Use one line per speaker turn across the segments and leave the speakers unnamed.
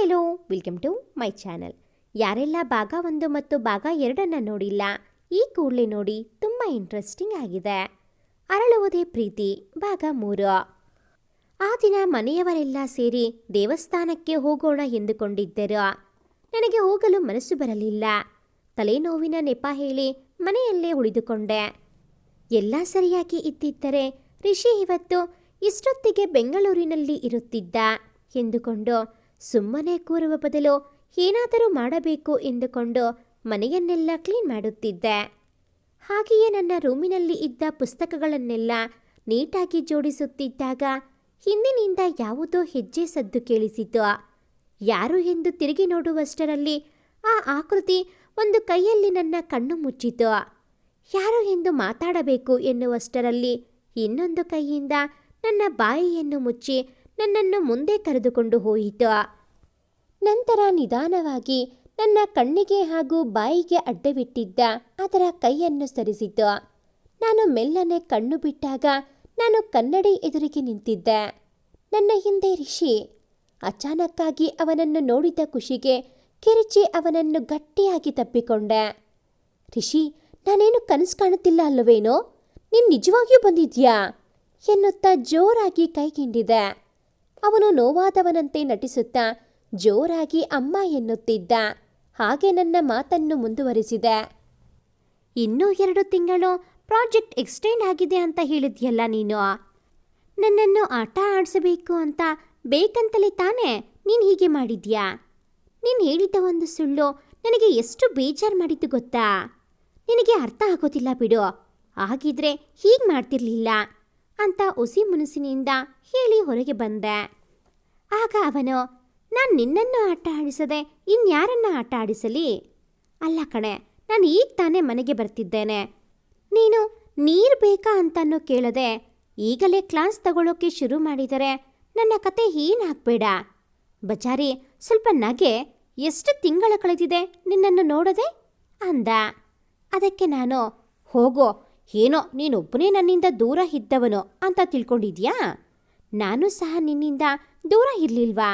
Hello welcome to my channel ಯಾರೆಲ್ಲ ಭಾಗ ಒಂದು ಮತ್ತು ಭಾಗ ಎರಡನ್ನು ನೋಡಿಲ್ಲ, ಈ ಕೂಡಲೇ ನೋಡಿ ತುಂಬ ಇಂಟ್ರೆಸ್ಟಿಂಗ್ ಆಗಿದೆ. ಅರಳುವುದೇ ಪ್ರೀತಿ, ಭಾಗ ಮೂರು. ಆ ದಿನ ಮನೆಯವರೆಲ್ಲ ಸೇರಿ ದೇವಸ್ಥಾನಕ್ಕೆ ಹೋಗೋಣ ಎಂದುಕೊಂಡಿದ್ದರು. ನನಗೆ ಹೋಗಲು ಮನಸ್ಸು ಬರಲಿಲ್ಲ. ತಲೆನೋವಿನ ನೆಪ ಹೇಳಿ ಮನೆಯಲ್ಲೇ ಉಳಿದುಕೊಂಡೆ. ಎಲ್ಲ ಸರಿಯಾಗಿ ಇದ್ದಿದ್ದರೆ ರಿಷಿ ಇವತ್ತು ಇಷ್ಟೊತ್ತಿಗೆ ಬೆಂಗಳೂರಿನಲ್ಲಿ ಇರುತ್ತಿದ್ದ ಎಂದುಕೊಂಡು ಸುಮ್ಮನೆ ಕೂರುವ ಬದಲು ಏನಾದರೂ ಮಾಡಬೇಕು ಎಂದುಕೊಂಡು ಮನೆಯನ್ನೆಲ್ಲ ಕ್ಲೀನ್ ಮಾಡುತ್ತಿದ್ದೆ. ಹಾಗೆಯೇ ನನ್ನ ರೂಮಿನಲ್ಲಿ ಇದ್ದ ಪುಸ್ತಕಗಳನ್ನೆಲ್ಲ ನೀಟಾಗಿ ಜೋಡಿಸುತ್ತಿದ್ದಾಗ ಹಿಂದಿನಿಂದ ಯಾವುದೋ ಹೆಜ್ಜೆ ಸದ್ದು ಕೇಳಿಸಿತು. ಯಾರು ಎಂದು ತಿರುಗಿ ನೋಡುವಷ್ಟರಲ್ಲಿ ಆ ಆಕೃತಿ ಒಂದು ಕೈಯಲ್ಲಿ ನನ್ನ ಕಣ್ಣು ಮುಚ್ಚಿತು. ಯಾರು ಎಂದು ಮಾತಾಡಬೇಕು ಎನ್ನುವಷ್ಟರಲ್ಲಿ ಇನ್ನೊಂದು ಕೈಯಿಂದ ನನ್ನ ಬಾಯಿಯನ್ನು ಮುಚ್ಚಿ ನನ್ನನ್ನು ಮುಂದೆ ಕರೆದುಕೊಂಡು ಹೋಯಿತು. ನಂತರ ನಿಧಾನವಾಗಿ ನನ್ನ ಕಣ್ಣಿಗೆ ಹಾಗೂ ಬಾಯಿಗೆ ಅಡ್ಡವಿಟ್ಟಿದ್ದ ಅದರ ಕೈಯನ್ನು ಸರಿಸಿತು ನಾನು ಮೆಲ್ಲನೆ ಕಣ್ಣು ಬಿಟ್ಟಾಗ ನಾನು ಕನ್ನಡಿ ಎದುರಿಗೆ ನಿಂತಿದ್ದೆ. ನನ್ನ ಹಿಂದೆ ರಿಷಿ. ಅಚಾನಕ್ಕಾಗಿ ಅವನನ್ನು ನೋಡಿದ ಖುಷಿಗೆ ಕಿರಿಚಿ ಅವನನ್ನು ಗಟ್ಟಿಯಾಗಿ ತಪ್ಪಿಕೊಂಡೆ. ರಿಷಿ, ನಾನೇನು ಕನಸು ಕಾಣುತ್ತಿಲ್ಲ ಅಲ್ಲವೇನೋ? ನೀನು ನಿಜವಾಗಿಯೂ ಬಂದಿದ್ಯಾ? ಎನ್ನುತ್ತಾ ಜೋರಾಗಿ ಕೈಗಿಂಡಿದೆ ಅವನು ನೋವಾದವನಂತೆ ನಟಿಸುತ್ತಾ ಜೋರಾಗಿ ಅಮ್ಮ ಎನ್ನುತ್ತಿದ್ದ. ಹಾಗೆ ನನ್ನ ಮಾತನ್ನು ಮುಂದುವರಿಸಿದೆ. ಇನ್ನೂ ಎರಡು ತಿಂಗಳು ಪ್ರಾಜೆಕ್ಟ್ ಎಕ್ಸ್ಟೆಂಡ್ ಆಗಿದೆ ಅಂತ ಹೇಳಿದ್ಯಲ್ಲ ನೀನು? ನನ್ನನ್ನು ಆಟ ಆಡಿಸಬೇಕು ಅಂತ ಬೇಕಂತಲೇ ತಾನೇ ನೀನು ಹೀಗೆ ಮಾಡಿದ್ಯಾ? ನೀನು ಹೇಳಿದ್ದ ಒಂದು ಸುಳ್ಳು ನನಗೆ ಎಷ್ಟು ಬೇಜಾರು ಮಾಡಿದ್ದು ಗೊತ್ತಾ? ನಿನಗೆ ಅರ್ಥ ಆಗೋದಿಲ್ಲ ಬಿಡು. ಆಗಿದ್ರೆ ಹೀಗೆ ಮಾಡ್ತಿರ್ಲಿಲ್ಲ ಅಂತ ಉಸಿ ಮುನಸಿನಿಂದ ಹೇಳಿ ಹೊರಗೆ ಬಂದೆ. ಆಗ ಅವನು ನಾನು ನಿನ್ನನ್ನು ಆಟ ಆಡಿಸದೆ ಇನ್ಯಾರನ್ನ ಆಟ ಆಡಿಸಲಿ? ಅಲ್ಲ ಕಣೆ, ನಾನು ಈಗ ತಾನೇ ಮನೆಗೆ ಬರ್ತಿದ್ದೇನೆ. ನೀನು ನೀರು ಬೇಕಾ ಅಂತನೂ ಕೇಳದೆ ಈಗಲೇ ಕ್ಲಾಸ್ ತಗೊಳ್ಳೋಕೆ ಶುರು ಮಾಡಿದರೆ ನನ್ನ ಕತೆ ಏನಾಗಬೇಡ ಬಜಾರಿ, ಸ್ವಲ್ಪ ನಗೆ, ಎಷ್ಟು ತಿಂಗಳ ಕಳೆದಿದೆ ನಿನ್ನನ್ನು ನೋಡದೆ? ಅಂದ. ಅದಕ್ಕೆ ನಾನು, ಹೋಗೋ, ಏನೋ ನೀನೊಬ್ಬನೇ ನನ್ನಿಂದ ದೂರ ಇದ್ದವನು ಅಂತ ತಿಳ್ಕೊಂಡಿದ್ಯಾ? ನಾನು ಸಹ ನಿನ್ನಿಂದ ದೂರ ಇರ್ಲಿಲ್ವಾ?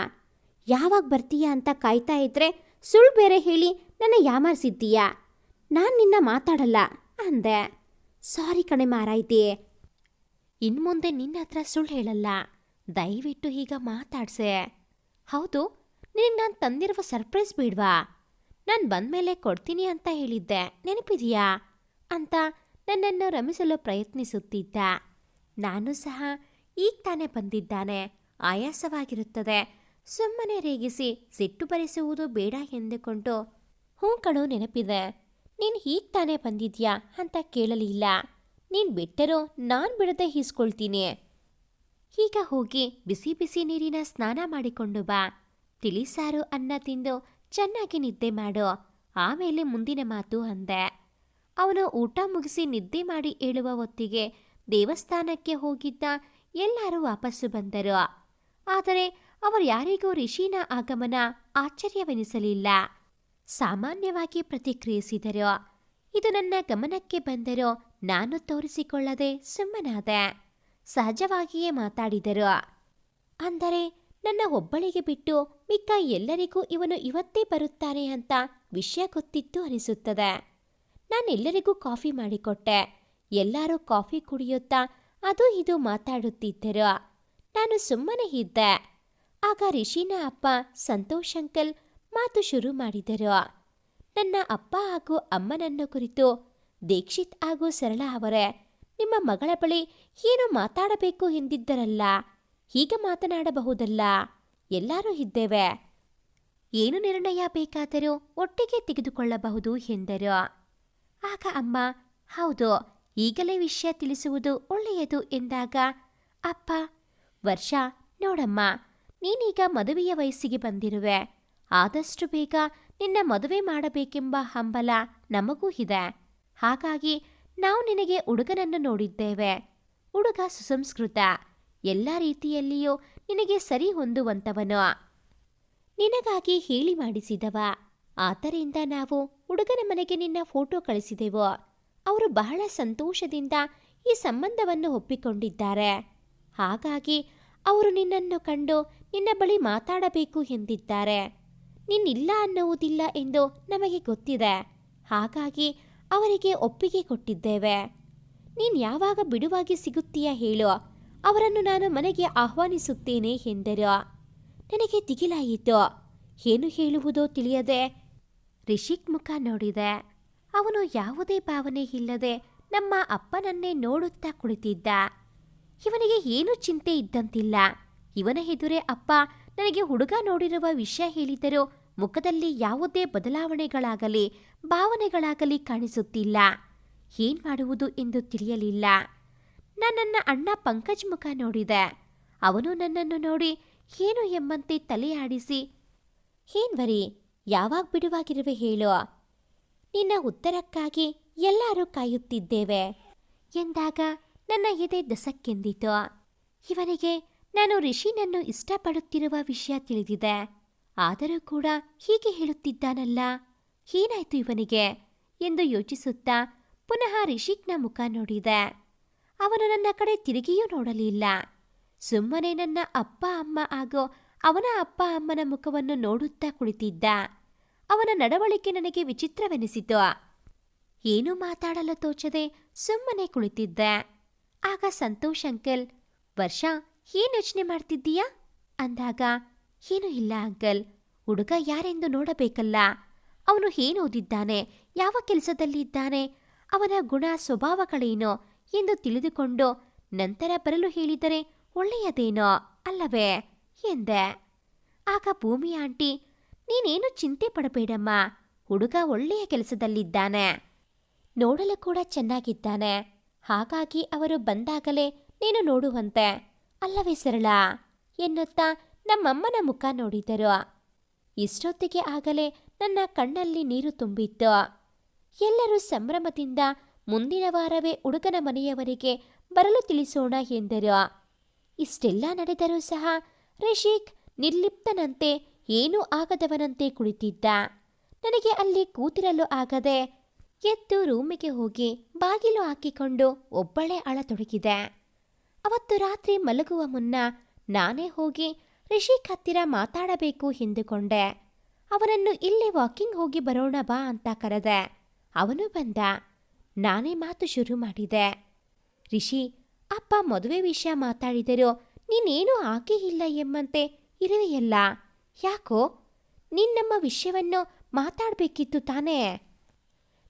ಯಾವಾಗ ಬರ್ತೀಯಾ ಅಂತ ಕಾಯ್ತಾ ಇದ್ರೆ ಸುಳ್ಳು ಬೇರೆ ಹೇಳಿ ನನ್ನ ಯಾಮಾರಿಸಿದ್ದೀಯಾ? ನಾನು ನಿನ್ನ ಮಾತಾಡಲ್ಲ ಅಂದೆ. ಸಾರಿ ಕಣೆ ಮಾರಾಯ್ತಿ. ಇನ್ಮುಂದೆ ನಿನ್ನ ಹತ್ರ ಸುಳ್ಳು ಹೇಳಲ್ಲ. ದಯವಿಟ್ಟು ಈಗ ಮಾತಾಡ್ಸೆ. ಹೌದು, ನಿನಗೆ ನಾನು ತಂದಿರುವ ಸರ್ಪ್ರೈಸ್ ಬೇಡ್ವಾ? ನಾನು ಬಂದ್ಮೇಲೆ ಕೊಡ್ತೀನಿ ಅಂತ ಹೇಳಿದ್ದೆ. ನೆನಪಿದೆಯಾ? ಅಂತ ನನ್ನನ್ನು ರಮಿಸಲು ಪ್ರಯತ್ನಿಸುತ್ತಿದ್ದ. ನಾನು ಸಹ ಈಗ ತಾನೇ ಬಂದಿದ್ದಾನೆ. ಆಯಾಸವಾಗಿರುತ್ತದೆ. ಸುಮ್ಮನೆ ರೇಗಿಸಿ ಸಿಟ್ಟು ಬರೆಸುವುದು ಬೇಡ ಎಂದುಕೊಂಡು, ಹ್ಞೂ ಕಣೋ, ನೆನಪಿದೆ. ನೀನು ಹೀಗೆ ತಾನೇ ಬಂದಿದ್ಯಾ ಅಂತ ಕೇಳಲಿಲ್ಲ. ನೀನು ಬಿಟ್ಟರೂ ನಾನು ಬಿಡದೆ ಹೀಸ್ಕೊಳ್ತೀನಿ ಈಗ ಹೋಗಿ ಬಿಸಿ ಬಿಸಿ ನೀರಿನ ಸ್ನಾನ ಮಾಡಿಕೊಂಡು ಬಾ. ತಿಳಿಸಾರು ಅನ್ನ ತಿಂದು ಚೆನ್ನಾಗಿ ನಿದ್ದೆ ಮಾಡು. ಆಮೇಲೆ ಮುಂದಿನ ಮಾತು ಅಂದೆ. ಅವನು ಊಟ ಮುಗಿಸಿ ನಿದ್ದೆ ಮಾಡಿ ಏಳುವ ಹೊತ್ತಿಗೆ ದೇವಸ್ಥಾನಕ್ಕೆ ಹೋಗಿದ್ದ ಎಲ್ಲರೂ ವಾಪಸ್ಸು ಬಂದರು. ಆದರೆ ಅವರು ಯಾರಿಗೂ ರಿಷಿನ ಆಗಮನ ಆಶ್ಚರ್ಯವೆನಿಸಲಿಲ್ಲ. ಸಾಮಾನ್ಯವಾಗಿ ಪ್ರತಿಕ್ರಿಯಿಸಿದರು, ಇದು ನನ್ನ ಗಮನಕ್ಕೆ ಬಂದರೂ ನಾನು ತೋರಿಸಿಕೊಳ್ಳದೆ ಸುಮ್ಮನಾದೆ, ಸಹಜವಾಗಿಯೇ ಮಾತಾಡಿದರು. ಅಂದರೆ ನನ್ನ ಒಬ್ಬಳಿಗೆ ಬಿಟ್ಟು ಮಿಕ್ಕ ಎಲ್ಲರಿಗೂ ಇವನು ಇವತ್ತೇ ಬರುತ್ತಾನೆ ಅಂತ ವಿಷಯ ಗೊತ್ತಿತ್ತು ಅನಿಸುತ್ತದೆ. ನಾನೆಲ್ಲರಿಗೂ ಕಾಫಿ ಮಾಡಿಕೊಟ್ಟೆ, ಎಲ್ಲರೂ ಕಾಫಿ ಕುಡಿಯುತ್ತಾ ಅದು ಇದು ಮಾತಾಡುತ್ತಿದ್ದರು. ನಾನು ಸುಮ್ಮನೆ ಇದ್ದೆ ಆಗ ರಿಷಿನ ಅಪ್ಪ ಸಂತೋಷ್ ಅಂಕಲ್ ಮಾತು ಶುರು ಮಾಡಿದರು. ನನ್ನ ಅಪ್ಪ ಹಾಗೂ ಅಮ್ಮನನ್ನು ಕುರಿತು ದೀಕ್ಷಿತ್ ಹಾಗೂ ಸರಳ ಅವರೇ, ನಿಮ್ಮ ಮಗಳ ಬಳಿ ಏನು ಮಾತಾಡಬೇಕು ಎಂದಿದ್ದರಲ್ಲ? ಹೀಗೆ ಮಾತನಾಡಬಹುದಲ್ಲ? ಎಲ್ಲರೂ ಇದ್ದೇವೆ. ಏನು ನಿರ್ಣಯ ಬೇಕಾದರೂ ಒಟ್ಟಿಗೆ ತೆಗೆದುಕೊಳ್ಳಬಹುದು ಎಂದರು. ಆಗ ಅಮ್ಮ, ಹೌದು, ಈಗಲೇ ವಿಷಯ ತಿಳಿಸುವುದು ಒಳ್ಳೆಯದು ಎಂದಾಗ, ಅಪ್ಪ, ವರ್ಷ, ನೋಡಮ್ಮ ನೀನೀಗ ಮದುವೆಯ ವಯಸ್ಸಿಗೆ ಬಂದಿರುವೆ. ಆದಷ್ಟು ಬೇಗ ನಿನ್ನ ಮದುವೆ ಮಾಡಬೇಕೆಂಬ ಹಂಬಲ ನಮಗೂ ಇದೆ. ಹಾಗಾಗಿ ನಾವು ನಿನಗೆ ಹುಡುಗನನ್ನು ನೋಡಿದ್ದೇವೆ. ಹುಡುಗ ಸುಸಂಸ್ಕೃತ. ಎಲ್ಲ ರೀತಿಯಲ್ಲಿಯೂ ನಿನಗೆ ಸರಿ ಹೊಂದುವಂಥವನು. ನಿನಗಾಗಿ ಹೇಳಿ ಮಾಡಿಸಿದವ. ಆದ್ದರಿಂದ ನಾವು ಹುಡುಗನ ಮನೆಗೆ ನಿನ್ನ ಫೋಟೋ ಕಳಿಸಿದೆವು. ಅವರು ಬಹಳ ಸಂತೋಷದಿಂದ ಈ ಸಂಬಂಧವನ್ನು ಒಪ್ಪಿಕೊಂಡಿದ್ದಾರೆ. ಹಾಗಾಗಿ ಅವರು ನಿನ್ನನ್ನು ಕಂಡು ನಿನ್ನ ಬಳಿ ಮಾತಾಡಬೇಕು ಎಂದಿದ್ದಾರೆ. ನಿನ್ನಿಲ್ಲ ಅನ್ನುವುದಿಲ್ಲ ಎಂದು ನಮಗೆ ಗೊತ್ತಿದೆ. ಹಾಗಾಗಿ ಅವರಿಗೆ ಒಪ್ಪಿಗೆ ಕೊಟ್ಟಿದ್ದೇವೆ. ನೀನು ಯಾವಾಗ ಬಿಡುವಾಗಿ ಸಿಗುತ್ತೀಯ ಹೇಳು. ಅವರನ್ನು ನಾನು ಮನೆಗೆ ಆಹ್ವಾನಿಸುತ್ತೇನೆ ಎಂದರು. ನನಗೆ ದಿಗಿಲಾಯಿತು. ಏನು ಹೇಳುವುದೋ ತಿಳಿಯದೆ ರಿಷಿಕ್ ಮುಖ ನೋಡಿದೆ. ಅವನು ಯಾವುದೇ ಭಾವನೆ ಇಲ್ಲದೆ ನಮ್ಮ ಅಪ್ಪನನ್ನೇ ನೋಡುತ್ತಾ ಕುಳಿತಿದ್ದ. ಇವನಿಗೆ ಏನು ಚಿಂತೆ ಇದ್ದಂತಿಲ್ಲ. ಇವನ ಎದುರೇ ಅಪ್ಪ ನನಗೆ ಹುಡುಗ ನೋಡಿರುವ ವಿಷಯ ಹೇಳಿದರೂ ಮುಖದಲ್ಲಿ ಯಾವುದೇ ಬದಲಾವಣೆಗಳಾಗಲಿ, ಭಾವನೆಗಳಾಗಲಿ ಕಾಣಿಸುತ್ತಿಲ್ಲ. ಏನ್ ಮಾಡುವುದು ಎಂದು ತಿಳಿಯಲಿಲ್ಲ. ನನ್ನ ಅಣ್ಣ ಪಂಕಜ್ ಮುಖ ನೋಡಿದೆ. ಅವನು ನನ್ನನ್ನು ನೋಡಿ ಏನು ಎಂಬಂತೆ ತಲೆ ಆಡಿಸಿ ಬರೀ ಯಾವಾಗ ಬಿಡುವಾಗಿರುವೆ ಹೇಳು. ನಿನ್ನ ಉತ್ತರಕ್ಕಾಗಿ ಎಲ್ಲರೂ ಕಾಯುತ್ತಿದ್ದೇವೆ. ಎಂದಾಗ ನನ್ನ ಎದೆ ದಸಕ್ಕೆಂದಿತು. ಇವನಿಗೆ ನಾನು ರಿಷಿನನ್ನು ಇಷ್ಟಪಡುತ್ತಿರುವ ವಿಷಯ ತಿಳಿದಿದೆ. ಆದರೂ ಕೂಡ ಹೀಗೆ ಹೇಳುತ್ತಿದ್ದಾನಲ್ಲ. ಏನಾಯ್ತು ಇವನಿಗೆ? ಎಂದು ಯೋಚಿಸುತ್ತಾ ಪುನಃ ರಿಷಿಕ್ನ ಮುಖ ನೋಡಿದೆ. ಅವನು ನನ್ನ ಕಡೆ ತಿರುಗಿಯೂ ನೋಡಲಿಲ್ಲ. ಸುಮ್ಮನೆ ನನ್ನ ಅಪ್ಪ, ಅಮ್ಮ ಹಾಗೂ ಅವನ ಅಪ್ಪ, ಅಮ್ಮನ ಮುಖವನ್ನು ನೋಡುತ್ತಾ ಕುಳಿತಿದ್ದ. ಅವನ ನಡವಳಿಕೆ ನನಗೆ ವಿಚಿತ್ರವೆನಿಸಿತು. ಏನೂ ಮಾತಾಡಲು ತೋಚದೆ ಸುಮ್ಮನೆ ಕುಳಿತಿದ್ದೆ. ಆಗ ಸಂತೋಷ್ ಅಂಕಲ್, ವರ್ಷ, ಏನು ಯೋಚನೆ ಮಾಡ್ತಿದ್ದೀಯಾ? ಅಂದಾಗ, ಏನೂ ಇಲ್ಲ ಅಂಕಲ್, ಹುಡುಗ ಯಾರೆಂದು ನೋಡಬೇಕಲ್ಲ. ಅವನು ಏನು ಓದಿದ್ದಾನೆ, ಯಾವ ಕೆಲಸದಲ್ಲಿ ಇದ್ದಾನೆ, ಅವನ ಗುಣ ಸ್ವಭಾವಗಳೇನೋ ಎಂದು ತಿಳಿದುಕೊಂಡು ನಂತರ ಬರಲು ಹೇಳಿದರೆ ಒಳ್ಳೆಯದೇನೋ ಅಲ್ಲವೇ? ಎಂದೆ. ಆಗ ಭೂಮಿ ಆಂಟಿ, ನೀನೇನು ಚಿಂತೆ ಪಡಬೇಡಮ್ಮ, ಹುಡುಗ ಒಳ್ಳೆಯ ಕೆಲಸದಲ್ಲಿದ್ದಾನೆ, ನೋಡಲು ಕೂಡ ಚೆನ್ನಾಗಿದ್ದಾನೆ. ಹಾಗಾಗಿ ಅವರು ಬಂದಾಗಲೇ ನೀನು ನೋಡುವಂತೆ. ಅಲ್ಲವೇ ಸರಳ? ಎನ್ನುತ್ತಾ ನಮ್ಮಮ್ಮನ ಮುಖ ನೋಡಿದರು. ಇಷ್ಟೊತ್ತಿಗೆ ಆಗಲೇ ನನ್ನ ಕಣ್ಣಲ್ಲಿ ನೀರು ತುಂಬಿತ್ತು. ಎಲ್ಲರೂ ಸಂಭ್ರಮದಿಂದ ಮುಂದಿನ ವಾರವೇ ಹುಡುಗನ ಮನೆಯವರಿಗೆ ಬರಲು ತಿಳಿಸೋಣ ಎಂದರು. ಇಷ್ಟೆಲ್ಲ ನಡೆದರೂ ಸಹ ರಿಷಿಕ್ ನಿರ್ಲಿಪ್ತನಂತೆ ಏನೂ ಆಗದವನಂತೆ ಕುಳಿತಿದ್ದ. ನನಗೆ ಅಲ್ಲಿ ಕೂತಿರಲು ಆಗದೆ ಎದ್ದು ರೂಮಿಗೆ ಹೋಗಿ ಬಾಗಿಲು ಹಾಕಿಕೊಂಡು ಒಬ್ಬಳೇ ಅಳತೊಡಗಿದೆ. ಅವತ್ತು ರಾತ್ರಿ ಮಲಗುವ ಮುನ್ನ ನಾನೇ ಹೋಗಿ ರಿಷಿಕ್ ಹತ್ತಿರ ಮಾತಾಡಬೇಕು ಎಂದುಕೊಂಡೆ ಅವನನ್ನು ಇಲ್ಲೇ ವಾಕಿಂಗ್ ಹೋಗಿ ಬರೋಣ ಬಾ ಅಂತ ಕರೆದೆ. ಅವನು ಬಂದ. ನಾನೇ ಮಾತು ಶುರು ಮಾಡಿದೆ. ರಿಷಿ, ಅಪ್ಪ ಮದುವೆ ವಿಷಯ ಮಾತಾಡಿದರೂ ನೀನೇನೂ ಆಕೆ ಇಲ್ಲ ಎಂಬಂತೆ ಇರುವೆಯಲ್ಲ. ಯಾಕೋ? ನಿನ್ನಮ್ಮ ವಿಷಯವನ್ನು ಮಾತಾಡಬೇಕಿತ್ತು ತಾನೇ?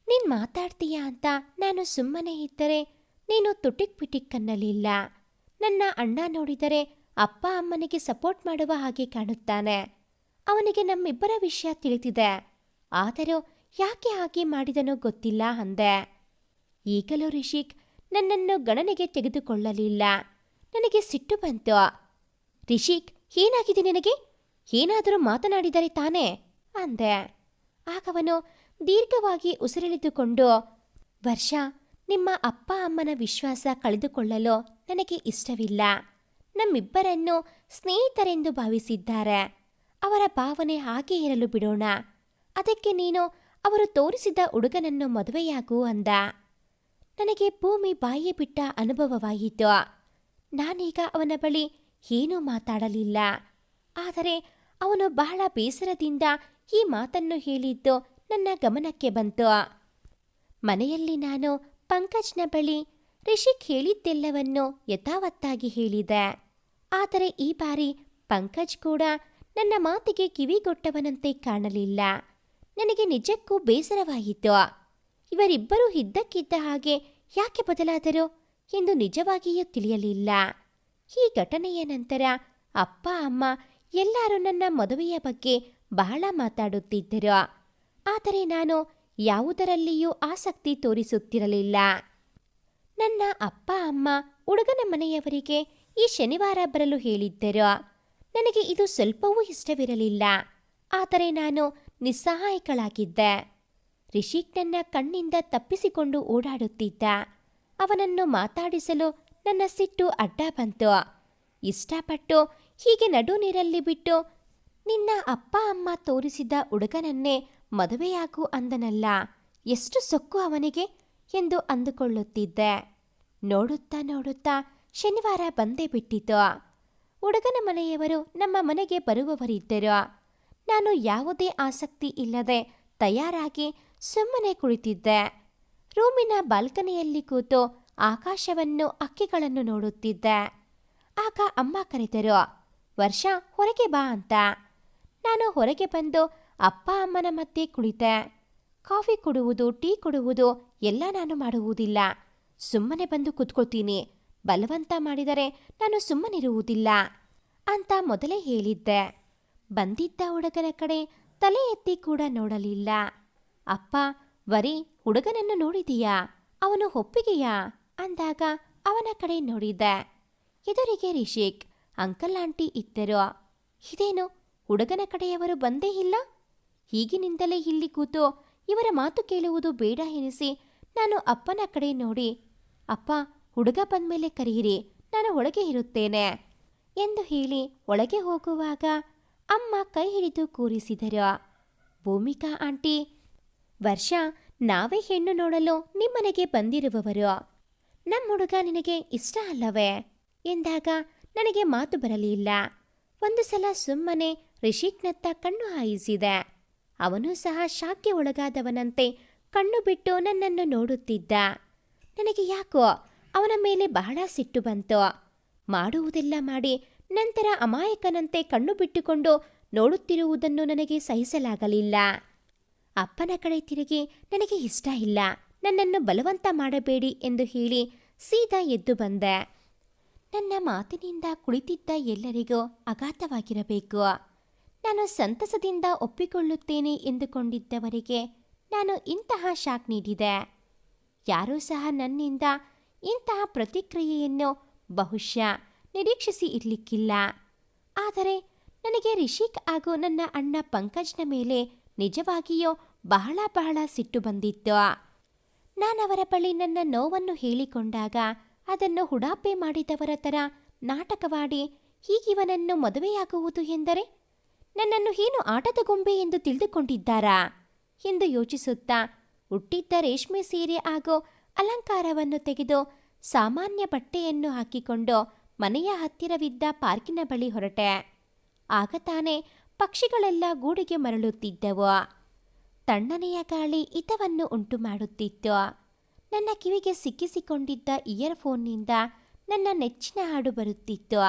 ನೀನ್ ಮಾತಾಡ್ತೀಯಾ ಅಂತ ನಾನು ಸುಮ್ಮನೆ ಇದ್ದರೆ ನೀನು ತುಟಿಕ್ ಪಿಟಿಕ್ ಅನ್ನಲಿಲ್ಲ ನನ್ನ ಅಣ್ಣ ನೋಡಿದರೆ ಅಪ್ಪ ಅಮ್ಮನಿಗೆ ಸಪೋರ್ಟ್ ಮಾಡುವ ಹಾಗೆ ಕಾಣುತ್ತಾನೆ. ಅವನಿಗೆ ನಮ್ಮಿಬ್ಬರ ವಿಷಯ ತಿಳಿದಿದೆ. ಆದರೂ ಯಾಕೆ ಹಾಗೆ ಮಾಡಿದನೋ ಗೊತ್ತಿಲ್ಲ ಅಂದೆ. ಈಗಲೂ ರಿಷಿಕ್ ನನ್ನನ್ನು ಗಣನೆಗೆ ತೆಗೆದುಕೊಳ್ಳಲಿಲ್ಲ. ನನಗೆ ಸಿಟ್ಟು ಬಂತು. ರಿಷಿಕ್, ಏನಾಗಿದೆ ನಿನಗೆ? ಏನಾದರೂ ಮಾತನಾಡಿದರೆ ತಾನೇ? ಅಂದೆ. ಆಗವನು ದೀರ್ಘವಾಗಿ ಉಸಿರೆಳೆದುಕೊಂಡು, ವರ್ಷ, ನಿಮ್ಮ ಅಪ್ಪ ಅಮ್ಮನ ವಿಶ್ವಾಸ ಕಳೆದುಕೊಳ್ಳಲು ನನಗೆ ಇಷ್ಟವಿಲ್ಲ. ನಮ್ಮಿಬ್ಬರನ್ನು ಸ್ನೇಹಿತರೆಂದು ಭಾವಿಸಿದ್ದಾರೆ. ಅವರ ಭಾವನೆ ಹಾಗೆ ಇರಲು ಬಿಡೋಣ. ಅದಕ್ಕೆ ನೀನು ಅವರು ತೋರಿಸಿದ ಹುಡುಗನನ್ನು ಮದುವೆಯಾಗು ಅಂದ. ನನಗೆ ಭೂಮಿ ಬಾಯಿ ಬಿಟ್ಟ ಅನುಭವವಾಯಿತು ನಾನೀಗ ಅವನ ಬಳಿ ಏನೂ ಮಾತಾಡಲಿಲ್ಲ. ಆದರೆ ಅವನು ಬಹಳ ಬೇಸರದಿಂದ ಈ ಮಾತನ್ನು ಹೇಳಿದ್ದು ನನ್ನ ಗಮನಕ್ಕೆ ಬಂತು. ಮನೆಯಲ್ಲಿ ನಾನು ಪಂಕಜ್ನ ಬಳಿ ರಿಷಿಕ್ ಹೇಳಿದ್ದೆಲ್ಲವನ್ನು ಯಥಾವತ್ತಾಗಿ ಹೇಳಿದೆ. ಆದರೆ ಈ ಬಾರಿ ಪಂಕಜ್ ಕೂಡ ನನ್ನ ಮಾತಿಗೆ ಕಿವಿಗೊಟ್ಟವನಂತೆ ಕಾಣಲಿಲ್ಲ. ನನಗೆ ನಿಜಕ್ಕೂ ಬೇಸರವಾಯಿತು. ಇವರಿಬ್ಬರೂ ಇದ್ದಕ್ಕಿದ್ದ ಹಾಗೆ ಯಾಕೆ ಬದಲಾದರು ಎಂದು ನಿಜವಾಗಿಯೂ ತಿಳಿಯಲಿಲ್ಲ. ಈ ಘಟನೆಯ ನಂತರ ಅಪ್ಪ, ಅಮ್ಮ ಎಲ್ಲರೂ ನನ್ನ ಮದುವೆಯ ಬಗ್ಗೆ ಬಹಳ ಮಾತಾಡುತ್ತಿದ್ದರು. ಆದರೆ ನಾನು ಯಾವುದರಲ್ಲಿಯೂ ಆಸಕ್ತಿ ತೋರಿಸುತ್ತಿರಲಿಲ್ಲ. ನನ್ನ ಅಪ್ಪ, ಅಮ್ಮ, ಹುಡುಗನ ಮನೆಯವರಿಗೆ ಈ ಶನಿವಾರ ಬರಲು ಹೇಳಿದ್ದರು. ನನಗೆ ಇದು ಸ್ವಲ್ಪವೂ ಇಷ್ಟವಿರಲಿಲ್ಲ. ಆದರೆ ನಾನು ನಿಸ್ಸಹಾಯಕಳಾಗಿದ್ದೆ. ರಿಷಿಕ್ ನನ್ನ ಕಣ್ಣಿಂದ ತಪ್ಪಿಸಿಕೊಂಡು ಓಡಾಡುತ್ತಿದ್ದ. ಅವನನ್ನು ಮಾತಾಡಿಸಲು ನನ್ನ ಸಿಟ್ಟು ಅಡ್ಡ ಬಂತು. ಇಷ್ಟಪಟ್ಟು ಹೀಗೆ ನಡು ನೀರಲ್ಲಿ ಬಿಟ್ಟು ನಿನ್ನ ಅಪ್ಪ, ಅಮ್ಮ ತೋರಿಸಿದ ಹುಡುಗನನ್ನೇ ಮದುವೆಯಾಗು ಅಂದನಲ್ಲ, ಎಷ್ಟು ಸೊಕ್ಕು ಅವನಿಗೆ ಎಂದು ಅಂದುಕೊಳ್ಳುತ್ತಿದ್ದೆ. ನೋಡುತ್ತಾ ನೋಡುತ್ತಾ ಶನಿವಾರ ಬಂದೇ ಬಿಟ್ಟಿತು. ಹುಡುಗನ ಮನೆಯವರು ನಮ್ಮ ಮನೆಗೆ ಬರುವವರಿದ್ದರು. ನಾನು ಯಾವುದೇ ಆಸಕ್ತಿ ಇಲ್ಲದೆ ತಯಾರಾಗಿ ಸುಮ್ಮನೆ ಕುಳಿತಿದ್ದೆ. ರೂಮಿನ ಬಾಲ್ಕನಿಯಲ್ಲಿ ಕೂತು ಆಕಾಶವನ್ನು, ಅಕ್ಕಿಗಳನ್ನು ನೋಡುತ್ತಿದ್ದೆ. ಆಗ ಅಮ್ಮ ಕರೆದರು ವರ್ಷ, ಹೊರಗೆ ಬಾ ಅಂತ. ನಾನು ಹೊರಗೆ ಬಂದು ಅಪ್ಪ, ಅಮ್ಮನ ಮಧ್ಯೆ ಕುಳಿತೆ. ಕಾಫಿ ಕೊಡುವುದು, ಟೀ ಕೊಡುವುದು ಎಲ್ಲ ನಾನು ಮಾಡುವುದಿಲ್ಲ. ಸುಮ್ಮನೆ ಬಂದು ಕೂತ್ಕೋತೀನಿ ಬಲವಂತ ಮಾಡಿದರೆ ನಾನು ಸುಮ್ಮನಿರುವುದಿಲ್ಲ ಅಂತ ಮೊದಲೇ ಹೇಳಿದ್ದೆ. ಬಂದಿದ್ದ ಹುಡುಗನ ಕಡೆ ತಲೆ ಎತ್ತಿ ಕೂಡ ನೋಡಲಿಲ್ಲ. ಅಪ್ಪ, ವರಿ, ಹುಡುಗನನ್ನು ನೋಡಿದೀಯಾ? ಅವನು ಒಪ್ಪಿಗೆಯಾ? ಅಂದಾಗ ಅವನ ಕಡೆ ನೋಡಿದ್ದೆ ಎದುರಿಗೆ ರಿಷಿಕ್, ಅಂಕಲ್, ಆಂಟಿ ಇದ್ದರು. ಇದೇನು, ಹುಡುಗನ ಕಡೆಯವರು ಬಂದೇ ಇಲ್ಲ? ಹೀಗಿನಿಂದಲೇ ಇಲ್ಲಿ ಕೂತು ಇವರ ಮಾತು ಕೇಳುವುದು ಬೇಡ ಎನಿಸಿ ನಾನು ಅಪ್ಪನ ಕಡೆ ನೋಡಿ, ಅಪ್ಪ, ಹುಡುಗ ಬಂದ್ಮೇಲೆ ಕರೆಯಿರಿ ನಾನು ಒಳಗೆ ಇರುತ್ತೇನೆ ಎಂದು ಹೇಳಿ ಒಳಗೆ ಹೋಗುವಾಗ ಅಮ್ಮ ಕೈ ಹಿಡಿದು ಕೂರಿಸಿದರು. ಭೂಮಿಕಾ ಆಂಟಿ, ವರ್ಷ ನಾವೇ ಹೆಣ್ಣು ನೋಡಲು ನಿಮ್ಮನೆಗೆ ಬಂದಿರುವವರು. ನಮ್ಮ ಹುಡುಗ ನಿನಗೆ ಇಷ್ಟ ಅಲ್ಲವೇ? ಎಂದಾಗ ನನಗೆ ಮಾತು ಬರಲಿಲ್ಲ. ಒಂದು ಸಲ ಸುಮ್ಮನೆ ರಿಷಿಕ್ನತ್ತ ಕಣ್ಣು ಹಾಯಿಸಿದೆ. ಅವನು ಸಹ ಶಾಕ್ಯ ಒಳಗಾದವನಂತೆ ಕಣ್ಣು ಬಿಟ್ಟು ನನ್ನನ್ನು ನೋಡುತ್ತಿದ್ದ. ನನಗೆ ಯಾಕೋ ಅವನ ಮೇಲೆ ಬಹಳ ಸಿಟ್ಟು ಬಂತು. ಮಾಡುವುದೆಲ್ಲ ಮಾಡಿ ನಂತರ ಅಮಾಯಕನಂತೆ ಕಣ್ಣು ಬಿಟ್ಟುಕೊಂಡು ನೋಡುತ್ತಿರುವುದನ್ನು ನನಗೆ ಸಹಿಸಲಾಗಲಿಲ್ಲ. ಅಪ್ಪನ ಕಡೆ ತಿರುಗಿ ನನಗೆ ಇಷ್ಟ ಇಲ್ಲ. ನನ್ನನ್ನು ಬಲವಂತ ಮಾಡಬೇಡಿ ಎಂದು ಹೇಳಿ ಸೀದಾ ಎದ್ದು ಬಂದೆ. ನನ್ನ ಮಾತಿನಿಂದ ಕುಳಿತಿದ್ದ ಎಲ್ಲರಿಗೂ ಅಘಾತವಾಗಿರಬೇಕು ನಾನು ಸಂತಸದಿಂದ ಒಪ್ಪಿಕೊಳ್ಳುತ್ತೇನೆ ಎಂದುಕೊಂಡಿದ್ದವರಿಗೆ ನಾನು ಇಂತಹ ಶಾಕ್ ನೀಡಿದೆ. ಯಾರೂ ಸಹ ನನ್ನಿಂದ ಇಂತಹ ಪ್ರತಿಕ್ರಿಯೆಯನ್ನು ಬಹುಶಃ ನಿರೀಕ್ಷಿಸಿ ಇರಲಿಕ್ಕಿಲ್ಲ. ಆದರೆ ನನಗೆ ರಿಷಿಕ್ ಹಾಗೂ ನನ್ನ ಅಣ್ಣ ಪಂಕಜ್ನ ಮೇಲೆ ನಿಜವಾಗಿಯೂ ಬಹಳ ಬಹಳ ಸಿಟ್ಟು ಬಂದಿತ್ತು. ನಾನವರ ಬಳಿ ನನ್ನ ನೋವನ್ನು ಹೇಳಿಕೊಂಡಾಗ ಅದನ್ನು ಹುಡಾಪೆ ಮಾಡಿದವರ ಥರ ನಾಟಕವಾಡಿ ಹೀಗಿವನನ್ನು ಮದುವೆಯಾಗುವುದು ಎಂದರೆ ನನ್ನನ್ನು ಏನು ಆಟದ ಗೊಂಬೆ ಎಂದು ತಿಳಿದುಕೊಂಡಿದ್ದಾರಾ? ಎಂದು ಯೋಚಿಸುತ್ತಾ, ಹುಟ್ಟಿದ್ದ ರೇಷ್ಮೆ ಸೀರೆ ಹಾಗೂ ಅಲಂಕಾರವನ್ನು ತೆಗೆದು ಸಾಮಾನ್ಯ ಬಟ್ಟೆಯನ್ನು ಹಾಕಿಕೊಂಡು ಮನೆಯ ಹತ್ತಿರವಿದ್ದ ಪಾರ್ಕಿನ ಬಳಿ ಹೊರಟೆ. ಆಗ ತಾನೇ ಪಕ್ಷಿಗಳೆಲ್ಲ ಗೂಡಿಗೆ ಮರಳುತ್ತಿದ್ದವು. ತಣ್ಣನೆಯ ಗಾಳಿ ಹಿತವನ್ನು ಉಂಟು ಮಾಡುತ್ತಿತ್ತು ನನ್ನ ಕಿವಿಗೆ ಸಿಕ್ಕಿಸಿಕೊಂಡಿದ್ದ ಇಯರ್ಫೋನ್ನಿಂದ ನನ್ನ ನೆಚ್ಚಿನ ಹಾಡು ಬರುತ್ತಿತ್ತು.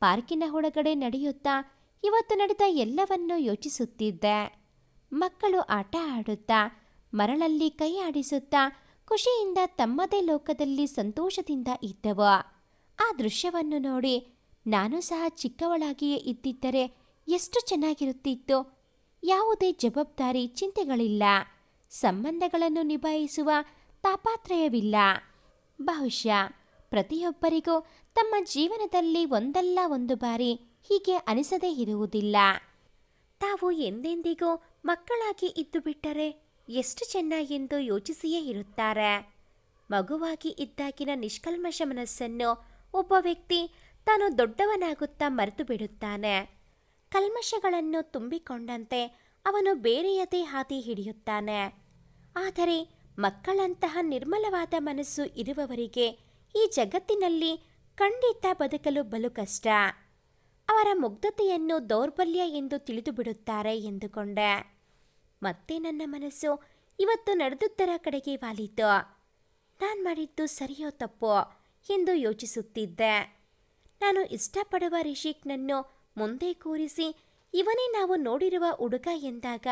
ಪಾರ್ಕಿನ ಒಳಗಡೆ ನಡೆಯುತ್ತಾ ಇವತ್ತು ನಡೆದ ಎಲ್ಲವನ್ನೂ ಯೋಚಿಸುತ್ತಿದ್ದೆ. ಮಕ್ಕಳು ಆಟ ಆಡುತ್ತಾ, ಮರಳಲ್ಲಿ ಕೈ ಆಡಿಸುತ್ತಾ, ಖುಷಿಯಿಂದ ತಮ್ಮದೇ ಲೋಕದಲ್ಲಿ ಸಂತೋಷದಿಂದ ಇದ್ದವು. ಆ ದೃಶ್ಯವನ್ನು ನೋಡಿ ನಾನು ಸಹ ಚಿಕ್ಕವಳಾಗಿಯೇ ಇದ್ದಿದ್ದರೆ ಎಷ್ಟು ಚೆನ್ನಾಗಿರುತ್ತಿತ್ತು. ಯಾವುದೇ ಜವಾಬ್ದಾರಿ, ಚಿಂತೆಗಳಿಲ್ಲ. ಸಂಬಂಧಗಳನ್ನು ನಿಭಾಯಿಸುವ ತಾಪಾತ್ರಯವಿಲ್ಲ. ಬಹುಶಃ ಪ್ರತಿಯೊಬ್ಬರಿಗೂ ತಮ್ಮ ಜೀವನದಲ್ಲಿ ಒಂದಲ್ಲ ಒಂದು ಬಾರಿ ಹೀಗೆ ಅನಿಸದೇ ಇರುವುದಿಲ್ಲ. ತಾವು ಎಂದೆಂದಿಗೂ ಮಕ್ಕಳಾಗಿ ಇದ್ದು ಬಿಟ್ಟರೆ ಎಷ್ಟು ಚೆನ್ನಾಗೆಂದು ಯೋಚಿಸಿಯೇ ಇರುತ್ತಾರೆ. ಮಗುವಾಗಿ ಇದ್ದಾಗಿನ ನಿಷ್ಕಲ್ಮಶ ಮನಸ್ಸನ್ನು ಒಬ್ಬ ವ್ಯಕ್ತಿ ತಾನು ದೊಡ್ಡವನಾಗುತ್ತಾ ಮರೆತು ಬಿಡುತ್ತಾನೆ. ಕಲ್ಮಶಗಳನ್ನು ತುಂಬಿಕೊಂಡಂತೆ ಅವನು ಬೇರೆಯದೇ ಹಾದಿ ಹಿಡಿಯುತ್ತಾನೆ. ಆದರೆ ಮಕ್ಕಳಂತಹ ನಿರ್ಮಲವಾದ ಮನಸ್ಸು ಇರುವವರಿಗೆ ಈ ಜಗತ್ತಿನಲ್ಲಿ ಖಂಡಿತ ಬದುಕಲು ಬಲು ಕಷ್ಟ. ಅವರ ಮುಗ್ಧತೆಯನ್ನು ದೌರ್ಬಲ್ಯ ಎಂದು ತಿಳಿದುಬಿಡುತ್ತಾರೆ ಎಂದುಕೊಂಡೆ. ಮತ್ತೆ ನನ್ನ ಮನಸ್ಸು ಇವತ್ತು ನಡೆದುದ್ದರ ಕಡೆಗೆ ವಾಲಿತು. ನಾನು ಮಾಡಿದ್ದು ಸರಿಯೋ ತಪ್ಪೋ ಎಂದು ಯೋಚಿಸುತ್ತಿದ್ದೆ. ನಾನು ಇಷ್ಟಪಡುವ ರಿಷಿಕ್ನನ್ನು ಮುಂದೆ ಕೂರಿಸಿ ಇವನೇ ನಾವು ನೋಡಿರುವ ಹುಡುಗ ಎಂದಾಗ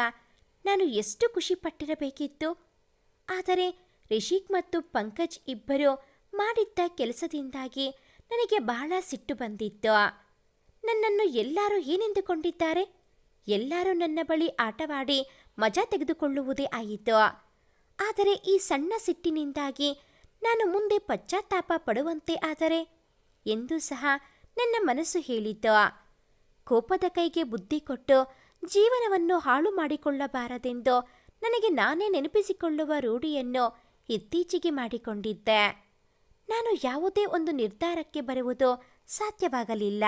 ನಾನು ಎಷ್ಟು ಖುಷಿಪಟ್ಟಿರಬೇಕಿತ್ತು. ಆದರೆ ರಿಷಿಕ್ ಮತ್ತು ಪಂಕಜ್ ಇಬ್ಬರು ಮಾಡಿದ್ದ ಕೆಲಸದಿಂದಾಗಿ ನನಗೆ ಬಹಳ ಸಿಟ್ಟು ಬಂದಿತ್ತು. ನನ್ನನ್ನು ಎಲ್ಲರೂ ಏನೆಂದುಕೊಂಡಿದ್ದಾರೆ? ಎಲ್ಲರೂ ನನ್ನ ಬಳಿ ಆಟವಾಡಿ ಮಜಾ ತೆಗೆದುಕೊಳ್ಳುವುದೇ ಆಯಿತು. ಆದರೆ ಈ ಸಣ್ಣ ಸಿಟ್ಟಿನಿಂದಾಗಿ ನಾನು ಮುಂದೆ ಪಶ್ಚಾತ್ತಾಪ ಪಡುವಂತೆ ಆದರೆ? ಎಂದು ಸಹ ನನ್ನ ಮನಸ್ಸು ಹೇಳಿತು. ಕೋಪದ ಕೈಗೆ ಬುದ್ಧಿ ಕೊಟ್ಟು ಜೀವನವನ್ನು ಹಾಳು ಮಾಡಿಕೊಳ್ಳಬಾರದೆಂದು ನನಗೆ ನಾನೇ ನೆನಪಿಸಿಕೊಳ್ಳುವ ರೂಢಿಯನ್ನು ಇತ್ತೀಚೆಗೆ ಮಾಡಿಕೊಂಡಿದ್ದೆ. ನಾನು ಯಾವುದೇ ಒಂದು ನಿರ್ಧಾರಕ್ಕೆ ಬರುವುದು ಸಾಧ್ಯವಾಗಲಿಲ್ಲ.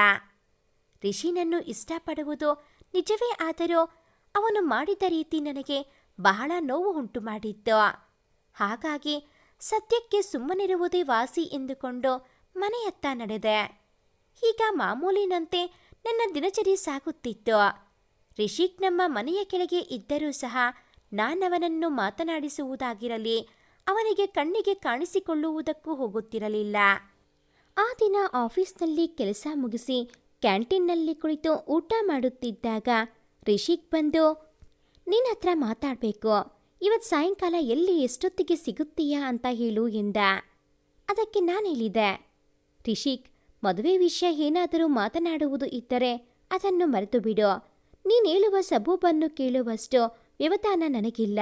ರಿಷಿನನ್ನು ಇಷ್ಟಪಡುವುದು ನಿಜವೇ ಆದರೂ ಅವನು ಮಾಡಿದ ರೀತಿ ನನಗೆ ಬಹಳ ನೋವು ಉಂಟು ಮಾಡಿದ್ದ. ಹಾಗಾಗಿ ಸದ್ಯಕ್ಕೆ ಸುಮ್ಮನಿರುವುದೇ ವಾಸಿ ಎಂದುಕೊಂಡು ಮನೆಯತ್ತ ನಡೆದೆ. ಈಗ ಮಾಮೂಲಿನಂತೆ ನನ್ನ ದಿನಚರಿ ಸಾಗುತ್ತಿತ್ತು. ರಿಷಿಕ್ ನಮ್ಮ ಮನೆಯ ಕೆಳಗೆ ಇದ್ದರೂ ಸಹ ನಾನವನನ್ನು ಮಾತನಾಡಿಸುವುದಾಗಿರಲಿ, ಅವನಿಗೆ ಕಣ್ಣಿಗೆ ಕಾಣಿಸಿಕೊಳ್ಳುವುದಕ್ಕೂ ಹೋಗುತ್ತಿರಲಿಲ್ಲ. ಆ ದಿನ ಆಫೀಸ್ನಲ್ಲಿ ಕೆಲಸ ಮುಗಿಸಿ ಕ್ಯಾಂಟೀನ್ನಲ್ಲಿ ಕುಳಿತು ಊಟ ಮಾಡುತ್ತಿದ್ದಾಗ ರಿಷಿಕ್ ಬಂದು ನಿನ್ನ ಹತ್ರ ಮಾತಾಡಬೇಕು. ಇವತ್ತು ಸಾಯಂಕಾಲ ಎಲ್ಲಿ ಎಷ್ಟೊತ್ತಿಗೆ ಸಿಗುತ್ತೀಯಾ ಅಂತ ಹೇಳು ಎಂದ. ಅದಕ್ಕೆ ನಾನು ಹೇಳಿದೆ. ರಿಷಿಕ್, ಮದುವೆ ವಿಷಯ ಏನಾದರೂ ಮಾತನಾಡುವುದು ಇದ್ದರೆ ಅದನ್ನು ಮರೆತು ಬಿಡು. ನೀನು ಹೇಳುವ ಸಬೂಬನ್ನು ಕೇಳುವಷ್ಟು ವ್ಯವಧಾನ ನನಗಿಲ್ಲ.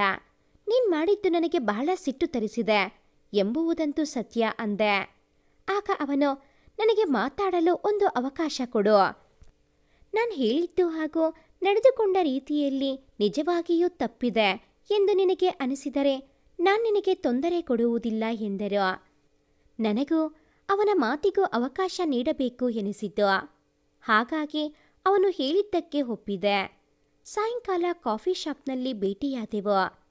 ನೀನು ಮಾಡಿದ್ದು ನನಗೆ ಬಹಳ ಸಿಟ್ಟು ತರಿಸಿದೆ ಎಂಬುವುದಂತೂ ಸತ್ಯ ಅಂದೆ. ಆಗ ಅವನು ನನಗೆ ಮಾತಾಡಲು ಒಂದು ಅವಕಾಶ ಕೊಡು. ನಾನು ಹೇಳಿದ್ದು ಹಾಗೂ ನಡೆದುಕೊಂಡ ರೀತಿಯಲ್ಲಿ ನಿಜವಾಗಿಯೂ ತಪ್ಪಿದೆ ಎಂದು ನಿನಗೆ ಅನಿಸಿದರೆ ನಾನು ನಿನಗೆ ತೊಂದರೆ ಕೊಡುವುದಿಲ್ಲ ಎಂದರು. ನನಗೂ ಅವನ ಮಾತಿಗೂ ಅವಕಾಶ ನೀಡಬೇಕು ಎನಿಸಿತು. ಹಾಗಾಗಿ ಅವನು ಹೇಳಿದ್ದಕ್ಕೆ ಒಪ್ಪಿದೆ. ಸಾಯಂಕಾಲ ಕಾಫಿ ಶಾಪ್ನಲ್ಲಿ ಭೇಟಿಯಾದೆವು.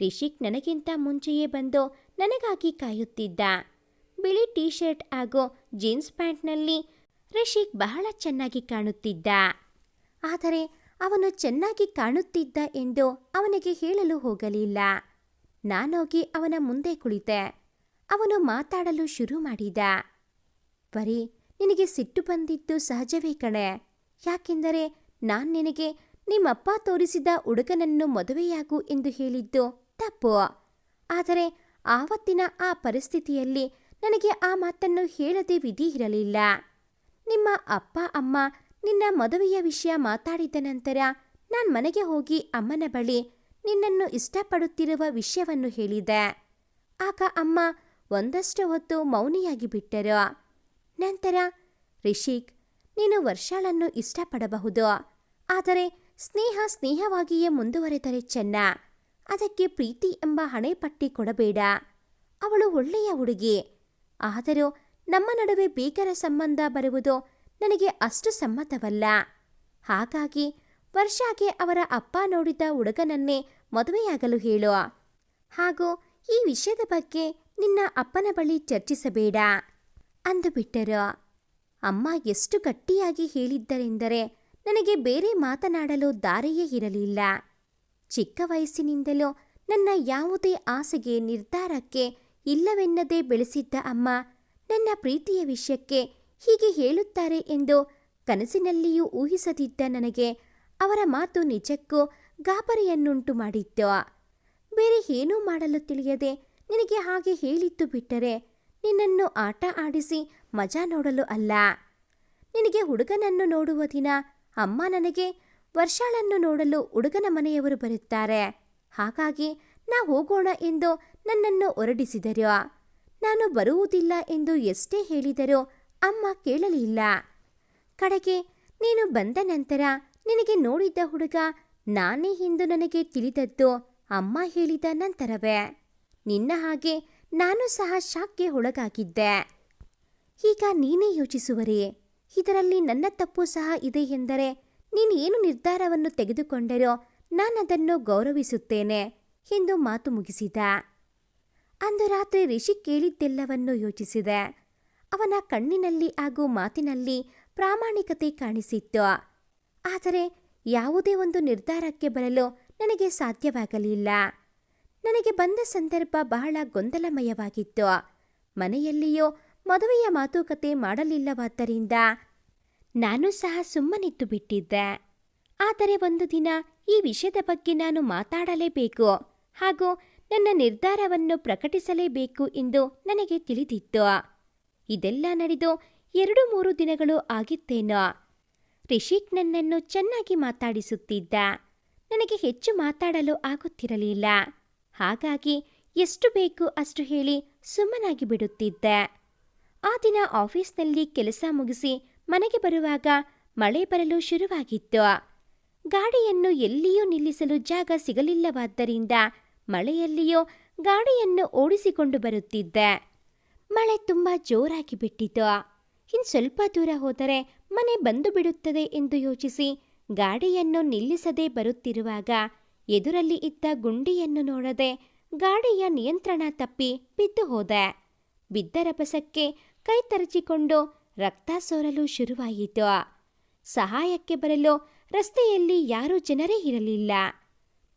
ರಿಷಿಕ್ ನನಗಿಂತ ಮುಂಚೆಯೇ ಬಂದು ನನಗಾಗಿ ಕಾಯುತ್ತಿದ್ದ. ಬಿಳಿ ಟೀ ಶರ್ಟ್ ಹಾಗೂ ಜೀನ್ಸ್ ಪ್ಯಾಂಟ್ನಲ್ಲಿ ರಿಷಿಕ್ ಬಹಳ ಚೆನ್ನಾಗಿ ಕಾಣುತ್ತಿದ್ದ. ಆದರೆ ಅವನು ಚೆನ್ನಾಗಿ ಕಾಣುತ್ತಿದ್ದ ಎಂದು ಅವನಿಗೆ ಹೇಳಲು ಹೋಗಲಿಲ್ಲ. ನಾನೋಗಿ ಅವನ ಮುಂದೆ ಕುಳಿತೆ. ಅವನು ಮಾತಾಡಲು ಶುರು ಮಾಡಿದ. ಬರೀ ನಿನಗೆ ಸಿಟ್ಟು ಬಂದಿದ್ದು ಸಹಜವೇ ಕಣೆ. ಯಾಕೆಂದರೆ ನಾನು ನಿನಗೆ ನಿಮ್ಮಪ್ಪ ತೋರಿಸಿದ ಹುಡುಗನನ್ನು ಮದುವೆಯಾಗು ಎಂದು ಹೇಳಿದ್ದು ತಪ್ಪು. ಆದರೆ ಆವತ್ತಿನ ಆ ಪರಿಸ್ಥಿತಿಯಲ್ಲಿ ನನಗೆ ಆ ಮಾತನ್ನು ಹೇಳದೆ ವಿಧಿ ಇರಲಿಲ್ಲ. ನಿಮ್ಮ ಅಪ್ಪ, ಅಮ್ಮ ನಿನ್ನ ಮದುವೆಯ ವಿಷಯ ಮಾತಾಡಿದ ನಂತರ ನಾನು ಮನೆಗೆ ಹೋಗಿ ಅಮ್ಮನ ಬಳಿ ನಿನ್ನನ್ನು ಇಷ್ಟಪಡುತ್ತಿರುವ ವಿಷಯವನ್ನು ಹೇಳಿದೆ. ಆಗ ಅಮ್ಮ ಒಂದಷ್ಟು ಹೊತ್ತು ಮೌನಿಯಾಗಿ ಬಿಟ್ಟರು. ನಂತರ, ರಿಷಿಕ್, ನೀನು ವರ್ಷಾಳನ್ನು ಇಷ್ಟಪಡಬಹುದು. ಆದರೆ ಸ್ನೇಹ ಸ್ನೇಹವಾಗಿಯೇ ಮುಂದುವರೆದರೆ ಚೆನ್ನ. ಅದಕ್ಕೆ ಪ್ರೀತಿ ಎಂಬ ಹಣೆಪಟ್ಟಿ ಕೊಡಬೇಡ. ಅವಳು ಒಳ್ಳೆಯ ಹುಡುಗಿ. ಆದರೂ ನಮ್ಮ ನಡುವೆ ಭೀಕರ ಸಂಬಂಧ ಬರುವುದು ನನಗೆ ಅಷ್ಟು ಸಮ್ಮತವಲ್ಲ. ಹಾಗಾಗಿ ವರ್ಷಾಗೆ ಅವರ ಅಪ್ಪ ನೋಡಿದ ಹುಡುಗನನ್ನೇ ಮದುವೆಯಾಗಲು ಹೇಳು. ಹಾಗೂ ಈ ವಿಷಯದ ಬಗ್ಗೆ ನಿನ್ನ ಅಪ್ಪನ ಬಳಿ ಚರ್ಚಿಸಬೇಡ ಅಂದುಬಿಟ್ಟರು ಅಮ್ಮ ಎಷ್ಟು ಗಟ್ಟಿಯಾಗಿ ಹೇಳಿದ್ದರೆಂದರೆ ನನಗೆ ಬೇರೆ ಮಾತನಾಡಲು ದಾರಿಯೇ ಇರಲಿಲ್ಲ. ಚಿಕ್ಕ ವಯಸ್ಸಿನಿಂದಲೂ ನನ್ನ ಯಾವುದೇ ಆಸೆಗೆ ನಿರ್ಧಾರಕ್ಕೆ ಇಲ್ಲವೆನ್ನದೇ ಬೆಳೆಸಿದ್ದ ಅಮ್ಮ ನನ್ನ ಪ್ರೀತಿಯ ವಿಷಯಕ್ಕೆ ಹೀಗೆ ಹೇಳುತ್ತಾರೆ ಎಂದು ಕನಸಿನಲ್ಲಿಯೂ ಊಹಿಸದಿದ್ದ ನನಗೆ ಅವರ ಮಾತು ನಿಜಕ್ಕೂ ಗಾಬರಿಯನ್ನುಂಟು ಮಾಡಿತ್ತು. ಬೇರೆ ಏನೂ ಮಾಡಲು ತಿಳಿಯದೆ ನಿನಗೆ ಹಾಗೆ ಹೇಳಿದ್ದು ಬಿಟ್ಟರೆ ನಿನ್ನನ್ನು ಆಟ ಆಡಿಸಿ ಮಜಾ ನೋಡಲು ಅಲ್ಲ. ನಿನಗೆ ಹುಡುಗನನ್ನು ನೋಡುವ ದಿನ ಅಮ್ಮ ನನಗೆ ವರ್ಷಾಳನ್ನು ನೋಡಲು ಹುಡುಗನ ಮನೆಯವರು ಬರುತ್ತಾರೆ. ಹಾಗಾಗಿ ನಾ ಹೋಗೋಣ ಎಂದು ನನ್ನನ್ನು ಹೊರಡಿಸಿದರು? ನಾನು ಬರುವುದಿಲ್ಲ ಎಂದು ಎಷ್ಟೇ ಹೇಳಿದರೂ ಅಮ್ಮ ಕೇಳಲಿಲ್ಲ. ಕಡೆಗೆ, ನೀನು ಬಂದ ನಂತರ ನಿನಗೆ ನೋಡಿದ್ದ ಹುಡುಗ ನಾನೇ ಎಂದು ನನಗೆ ತಿಳಿದದ್ದು ಅಮ್ಮ ಹೇಳಿದ ನಂತರವೇ. ನಿನ್ನ ಹಾಗೆ ನಾನು ಸಹ ಶಾಕ್ಗೆ ಒಳಗಾಗಿದ್ದೆ. ಈಗ ನೀನೇ ಯೋಚಿಸುವರೇ, ಇದರಲ್ಲಿ ನನ್ನ ತಪ್ಪು ಸಹ ಇದೆ ಎಂದರೆ ನೀನು ಏನು ನಿರ್ಧಾರವನ್ನು ತೆಗೆದುಕೊಂಡರೋ ನಾನದನ್ನು ಗೌರವಿಸುತ್ತೇನೆ ಎಂದು ಮಾತು ಮುಗಿಸಿದ. ಅಂದು ರಾತ್ರಿ ರಿಷಿ ಕೇಳಿದ್ದೆಲ್ಲವನ್ನು ಯೋಚಿಸಿದೆ. ಅವನ ಕಣ್ಣಿನಲ್ಲಿ ಹಾಗೂ ಮಾತಿನಲ್ಲಿ ಪ್ರಾಮಾಣಿಕತೆ ಕಾಣಿಸಿತ್ತು. ಆದರೆ ಯಾವುದೇ ಒಂದು ನಿರ್ಧಾರಕ್ಕೆ ಬರಲು ನನಗೆ ಸಾಧ್ಯವಾಗಲಿಲ್ಲ. ನನಗೆ ಬಂದ ಸಂದರ್ಭ ಬಹಳ ಗೊಂದಲಮಯವಾಗಿತ್ತು. ಮನೆಯಲ್ಲಿಯೂ ಮದುವೆಯ ಮಾತುಕತೆ ಮಾಡಲಿಲ್ಲವಾದ್ದರಿಂದ ನಾನು ಸಹ ಸುಮ್ಮನಿದ್ದು ಬಿಟ್ಟಿದ್ದೆ. ಆದರೆ ಒಂದು ದಿನ ಈ ವಿಷಯದ ಬಗ್ಗೆ ನಾನು ಮಾತಾಡಲೇಬೇಕು ಹಾಗೂ ನನ್ನ ನಿರ್ಧಾರವನ್ನು ಪ್ರಕಟಿಸಲೇಬೇಕು ಎಂದು ನನಗೆ ತಿಳಿದಿತ್ತು. ಇದೆಲ್ಲ ನಡೆದು ಎರಡು ಮೂರು ದಿನಗಳು ಆಗಿತ್ತೇನೋ. ರಿಷಿಕ್ ನನ್ನನ್ನು ಚೆನ್ನಾಗಿ ಮಾತಾಡಿಸುತ್ತಿದ್ದ. ನನಗೆ ಹೆಚ್ಚು ಮಾತಾಡಲು ಆಗುತ್ತಿರಲಿಲ್ಲ. ಹಾಗಾಗಿ ಎಷ್ಟು ಬೇಕು ಅಷ್ಟು ಹೇಳಿ ಸುಮ್ಮನಾಗಿ ಬಿಡುತ್ತಿದ್ದೆ. ಆ ದಿನ ಆಫೀಸ್ನಲ್ಲಿ ಕೆಲಸ ಮುಗಿಸಿ ಮನೆಗೆ ಬರುವಾಗ ಮಳೆ ಬರಲು ಶುರುವಾಗಿತ್ತು. ಗಾಡಿಯನ್ನು ಎಲ್ಲಿಯೂ ನಿಲ್ಲಿಸಲು ಜಾಗ ಸಿಗಲಿಲ್ಲವಾದ್ದರಿಂದ ಮಳೆಯಲ್ಲಿಯೂ ಗಾಡಿಯನ್ನು ಓಡಿಸಿಕೊಂಡು ಬರುತ್ತಿದ್ದೆ. ಮಳೆ ತುಂಬ ಜೋರಾಗಿ ಬಿಟ್ಟಿತು. ಇನ್ನು ಸ್ವಲ್ಪ ದೂರ ಹೋದರೆ ಮನೆ ಬಂದು ಬಿಡುತ್ತದೆ ಎಂದು ಯೋಚಿಸಿ ಗಾಡಿಯನ್ನು ನಿಲ್ಲಿಸದೆ ಬರುತ್ತಿರುವಾಗ ಎದುರಲ್ಲಿ ಇದ್ದ ಗುಂಡಿಯನ್ನು ನೋಡದೆ ಗಾಡಿಯ ನಿಯಂತ್ರಣ ತಪ್ಪಿ ಬಿದ್ದು ಹೋದೆ. ಬಿದ್ದ ರಭಸಕ್ಕೆ ಕೈ ತರಚಿಕೊಂಡು ರಕ್ತ ಸೋರಲು ಶುರುವಾಯಿತು. ಸಹಾಯಕ್ಕೆ ಬರಲು ರಸ್ತೆಯಲ್ಲಿ ಯಾರೂ ಜನರೇ ಇರಲಿಲ್ಲ.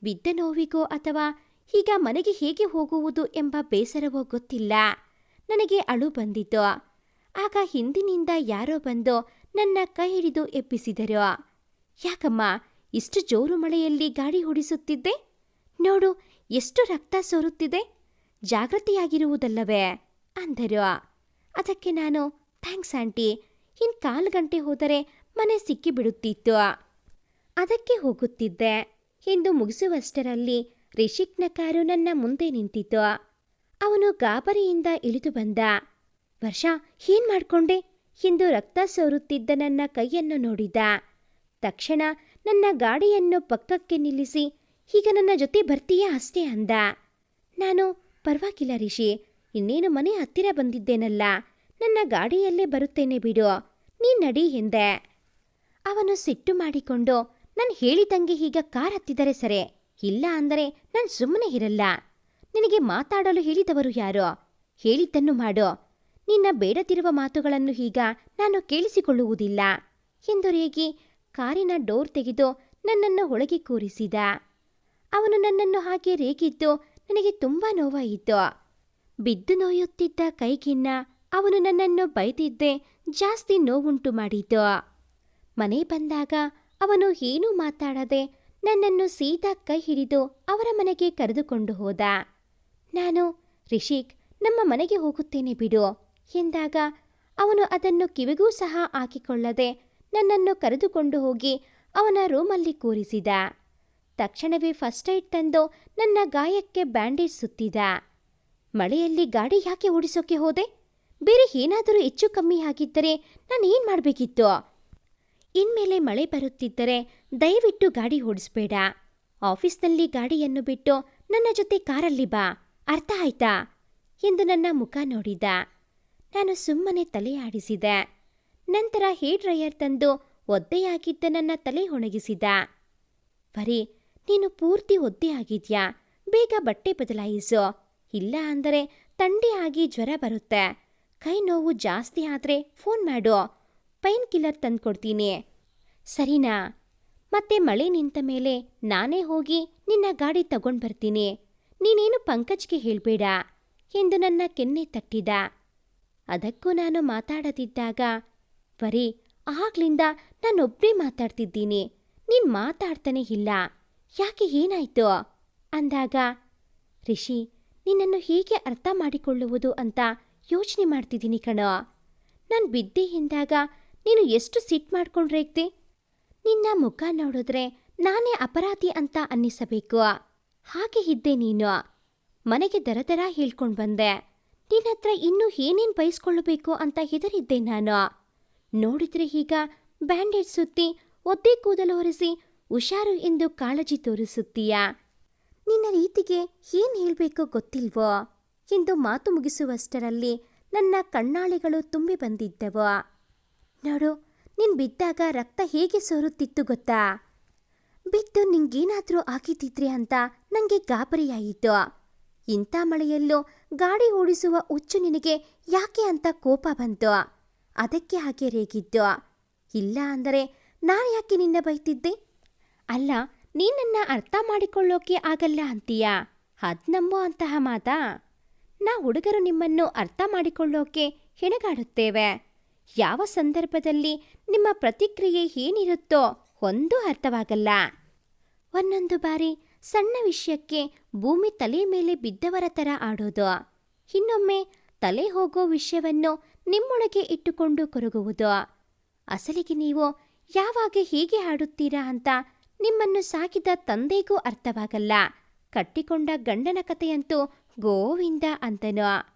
ಬಿದ್ದ ನೋವಿಗೋ ಅಥವಾ ಈಗ ಮನೆಗೆ ಹೇಗೆ ಹೋಗುವುದು ಎಂಬ ಬೇಸರವೋ ಗೊತ್ತಿಲ್ಲ. ನನಗೆ ಅಳು ಬಂದಿತು. ಆಗ ಹಿಂದಿನಿಂದ ಯಾರೋ ಬಂದು ನನ್ನ ಕೈ ಹಿಡಿದು ಎಬ್ಬಿಸಿದರು. ಯಾಕಮ್ಮ, ಇಷ್ಟು ಜೋರು ಮಳೆಯಲ್ಲಿ ಗಾಡಿ ಓಡಿಸುತ್ತಿದ್ದೆ ನೋಡು, ಎಷ್ಟು ರಕ್ತ ಸೋರುತ್ತಿದೆ? ಜಾಗೃತಿಯಾಗಿರುವುದಲ್ಲವೇ? ಅಂದರು. ಅದಕ್ಕೆ ನಾನು, ಥ್ಯಾಂಕ್ಸ್ ಆಂಟಿ, ಇನ್ ಕಾಲು ಗಂಟೆ ಹೋದರೆ ಮನೆ ಸಿಕ್ಕಿಬಿಡುತ್ತಿತ್ತು. ಅದಕ್ಕೆ ಹೋಗುತ್ತಿದ್ದೆ. ಎಂದು ಮುಗಿಸುವಷ್ಟರಲ್ಲಿ ರಿಷಿಕ್ನ ಕಾರು ನನ್ನ ಮುಂದೆ ನಿಂತಿತ್ತು. ಅವನು ಗಾಬರಿಯಿಂದ ಇಳಿದು ಬಂದ. ವರ್ಷ, ಏನ್ ಮಾಡ್ಕೊಂಡೆ? ಎಂದು ರಕ್ತ ಸೋರುತ್ತಿದ್ದ ನನ್ನ ಕೈಯನ್ನು ನೋಡಿದ. ತಕ್ಷಣ ನನ್ನ ಗಾಡಿಯನ್ನು ಪಕ್ಕಕ್ಕೆ ನಿಲ್ಲಿಸಿ, ಈಗ ನನ್ನ ಜೊತೆ ಬರ್ತೀಯಾ ಅಷ್ಟೇ ಅಂದ. ನಾನು, ಪರವಾಗಿಲ್ಲ ರಿಷಿ, ಇನ್ನೇನು ಮನೆ ಹತ್ತಿರ ಬಂದಿದ್ದೇನಲ್ಲ, ನನ್ನ ಗಾಡಿಯಲ್ಲೇ ಬರುತ್ತೇನೆ ಬಿಡು ನೀ ನಡಿ ಎಂದೆ. ಅವನು ಸಿಟ್ಟು ಮಾಡಿಕೊಂಡು, ನಾನು ಹೇಳಿದಂಗೆ ಈಗ ಕಾರ್ ಹತ್ತಿದರೆ ಸರೆ. ಇಲ್ಲ ಅಂದರೆ ನಾನು ಸುಮ್ಮನೆ ಇರಲ್ಲ. ನಿನಗೆ ಮಾತಾಡಲು ಹೇಳಿದವರು ಯಾರೋ? ಹೇಳಿದ್ದನ್ನು ಮಾಡು. ನಿನ್ನ ಬೇಡದಿರುವ ಮಾತುಗಳನ್ನು ಈಗ ನಾನು ಕೇಳಿಸಿಕೊಳ್ಳುವುದಿಲ್ಲ. ಎಂದು ರೇಗಿ ಕಾರಿನ ಡೋರ್ ತೆಗೆದು ನನ್ನನ್ನು ಒಳಗೆ ಕೂರಿಸಿದ. ಅವನು ನನ್ನನ್ನು ಹಾಗೆ ರೇಗಿದ್ದು ನನಗೆ ತುಂಬಾ ನೋವಾಯಿತು. ಬಿದ್ದು ನೋಯುತ್ತಿದ್ದ ಕೈಗಿನ್ನ ಅವನು ನನ್ನನ್ನು ಬೈದಿದ್ದೆ ಜಾಸ್ತಿ ನೋವುಂಟು ಮಾಡಿತು ಮನೆ ಬಂದಾಗ ಅವನು ಏನೂ ಮಾತಾಡದೆ ನನ್ನನ್ನು ಸೀತಾ ಕೈ ಹಿಡಿದು ಅವರ ಮನೆಗೆ ಕರೆದುಕೊಂಡು ಹೋದ. ನಾನು, ರಿಷಿಕ್, ನಮ್ಮ ಮನೆಗೆ ಹೋಗುತ್ತೇನೆ ಬಿಡು ಎಂದಾಗ ಅವನು ಅದನ್ನು ಕಿವಿಗೂ ಸಹ ಹಾಕಿಕೊಳ್ಳದೆ ನನ್ನನ್ನು ಕರೆದುಕೊಂಡು ಹೋಗಿ ಅವನ ರೂಮಲ್ಲಿ ಕೂರಿಸಿದ. ತಕ್ಷಣವೇ ಫಸ್ಟ್ ಏಡ್ ತಂದು ನನ್ನ ಗಾಯಕ್ಕೆ ಬ್ಯಾಂಡೇಜ್ ಸುತ್ತಿದ. ಮಳೆಯಲ್ಲಿ ಗಾಡಿ ಯಾಕೆ ಓಡಿಸೋಕೆ ಹೋದೆ? ಬೇರೆ ಏನಾದರೂ ಹೆಚ್ಚು ಕಮ್ಮಿ ಆಗಿದ್ದರೆ ನಾನು ಏನು ಮಾಡಬೇಕಿತ್ತು? ಇನ್ಮೇಲೆ ಮಳೆ ಬರುತ್ತಿದ್ದರೆ ದಯವಿಟ್ಟು ಗಾಡಿ ಓಡಿಸ್ಬೇಡ. ಆಫೀಸ್ನಲ್ಲಿ ಗಾಡಿಯನ್ನು ಬಿಟ್ಟು ನನ್ನ ಜೊತೆ ಕಾರಲ್ಲಿ ಬಾ. ಅರ್ಥ ಆಯ್ತಾ? ಎಂದು ನನ್ನ ಮುಖ ನೋಡಿದ. ನಾನು ಸುಮ್ಮನೆ ತಲೆ ಆಡಿಸಿದೆ. ನಂತರ ಹೇರ್ ಡ್ರೈಯರ್ ತಂದು ಒದ್ದೆಯಾಗಿದ್ದ ನನ್ನ ತಲೆ ಒಣಗಿಸಿದ. ಬರೀ ನೀನು ಪೂರ್ತಿ ಒದ್ದೆಯಾಗಿದ್ಯಾ ಬೇಗ ಬಟ್ಟೆ ಬದಲಾಯಿಸು. ಇಲ್ಲ ಅಂದರೆ ತಂಡೆ ಆಗಿ ಜ್ವರ ಬರುತ್ತೆ. ಕೈ ನೋವು ಜಾಸ್ತಿ ಆದರೆ ಫೋನ್ ಮಾಡು. ಪೈನ್ ಕಿಲ್ಲರ್ ತಂದ್ಕೊಡ್ತೀನಿ. ಸರಿನಾ? ಮತ್ತೆ ಮಳೆ ನಿಂತ ಮೇಲೆ ನಾನೇ ಹೋಗಿ ನಿನ್ನ ಗಾಡಿ ತಗೊಂಡು ಬರ್ತೀನಿ. ನೀನೇನು ಪಂಕಜ್ಗೆ ಹೇಳಬೇಡ ಎಂದು ನನ್ನ ಕೆನ್ನೆ ತಟ್ಟಿದ. ಅದಕ್ಕೂ ನಾನು ಮಾತಾಡದಿದ್ದಾಗ ಬರೀ ಆಗ್ಲಿಂದ ನಾನೊಬ್ಬನೇ ಮಾತಾಡ್ತಿದ್ದೀನಿ. ನೀನು ಮಾತಾಡ್ತಾನೆ ಇಲ್ಲ. ಯಾಕೆ ಏನಾಯ್ತು? ಅಂದಾಗ, ರಿಷಿ, ನಿನ್ನನ್ನು ಹೇಗೆ ಅರ್ಥ ಮಾಡಿಕೊಳ್ಳುವುದು ಅಂತ ಯೋಚನೆ ಮಾಡ್ತಿದ್ದೀನಿ ಕಣೋ. ನಾನು ಬಿದ್ದೆ ಎಂದಾಗ ನೀನು ಎಷ್ಟು ಸಿಟ್ ಮಾಡ್ಕೊಂಡ್ರೇಗ್ತಿ ನಿನ್ನ ಮುಖ ನೋಡಿದ್ರೆ ನಾನೇ ಅಪರಾಧಿ ಅಂತ ಅನ್ನಿಸಬೇಕು. ಹಾಗೆ ಇದ್ದೆ ನೀನು. ಮನೆಗೆ ದರದರ ಹೇಳ್ಕೊಂಡು ಬಂದೆ. ನಿನ್ನತ್ರ ಇನ್ನೂ ಏನೇನು ಬಯಸ್ಕೊಳ್ಳಬೇಕು ಅಂತ ಹೆದರಿದ್ದೆ ನಾನು. ನೋಡಿದ್ರೆ ಈಗ ಬ್ಯಾಂಡೇಜ್ ಸುತ್ತಿ ಒದ್ದೆ ಕೂದಲು ಹೊರಿಸಿ ಹುಷಾರು ಎಂದು ಕಾಳಜಿ ತೋರಿಸುತ್ತೀಯ? ನಿನ್ನ ರೀತಿಗೆ ಏನ್ ಹೇಳ್ಬೇಕೋ ಗೊತ್ತಿಲ್ವೋ? ಎಂದು ಮಾತು ಮುಗಿಸುವಷ್ಟರಲ್ಲಿ ನನ್ನ ಕಣ್ಣಾಳಿಗಳು ತುಂಬಿ ಬಂದಿದ್ದವು. ನೋಡು, ನಿನ್ ಬಿದ್ದಾಗ ರಕ್ತ ಹೇಗೆ ಸೋರುತ್ತಿತ್ತು ಗೊತ್ತಾ? ಬಿದ್ದು ನಿಂಗೇನಾದ್ರೂ ಆಗಿದ್ದಿದ್ರೆ ಅಂತ ನಂಗೆ ಗಾಬರಿಯಾಯಿತು. ಇಂಥ ಮಳೆಯಲ್ಲೂ ಗಾಡಿ ಓಡಿಸುವ ಹುಚ್ಚು ನಿನಗೆ ಯಾಕೆ ಅಂತ ಕೋಪ ಬಂತು. ಅದಕ್ಕೆ ಹಾಗೆ ರೇಗಿದ್ದು. ಇಲ್ಲ ಅಂದರೆ ನಾನು ಯಾಕೆ ನಿನ್ನ ಬೈತಿದ್ದೆ? ಅಲ್ಲ, ನೀನನ್ನ ಅರ್ಥ ಮಾಡಿಕೊಳ್ಳೋಕೆ ಆಗಲ್ಲ ಅಂತೀಯಾ? ಅದ್ ನಂಬೋ ಅಂತಹ ಮಾತಾ? ನಾ ಹುಡುಗರು ನಿಮ್ಮನ್ನು ಅರ್ಥ ಮಾಡಿಕೊಳ್ಳೋಕೆ ಹೆಣಗಾಡುತ್ತೇವೆ. ಯಾವ ಸಂದರ್ಭದಲ್ಲಿ ನಿಮ್ಮ ಪ್ರತಿಕ್ರಿಯೆ ಏನಿರುತ್ತೋ ಒಂದೂ ಅರ್ಥವಾಗಲ್ಲ. ಒಂದೊಂದು ಬಾರಿ ಸಣ್ಣ ವಿಷಯಕ್ಕೆ ಭೂಮಿ ತಲೆ ಮೇಲೆ ಬಿದ್ದವರ ಥರ ಆಡೋದು. ಇನ್ನೊಮ್ಮೆ ತಲೆ ಹೋಗೋ ವಿಷಯವನ್ನು ನಿಮ್ಮೊಳಗೆ ಇಟ್ಟುಕೊಂಡು ಕೊರಗುವುದು. ಅಸಲಿಗೆ ನೀವು ಯಾವಾಗ ಹೇಗೆ ಆಡುತ್ತೀರಾ ಅಂತ ನಿಮ್ಮನ್ನು ಸಾಕಿದ ತಂದೆಗೂ ಅರ್ಥವಾಗಲ್ಲ. ಕಟ್ಟಿಕೊಂಡ ಗಂಡನ ಕಥೆಯಂತೂ ಗೋವಿಂದ ಅಂತನೋ.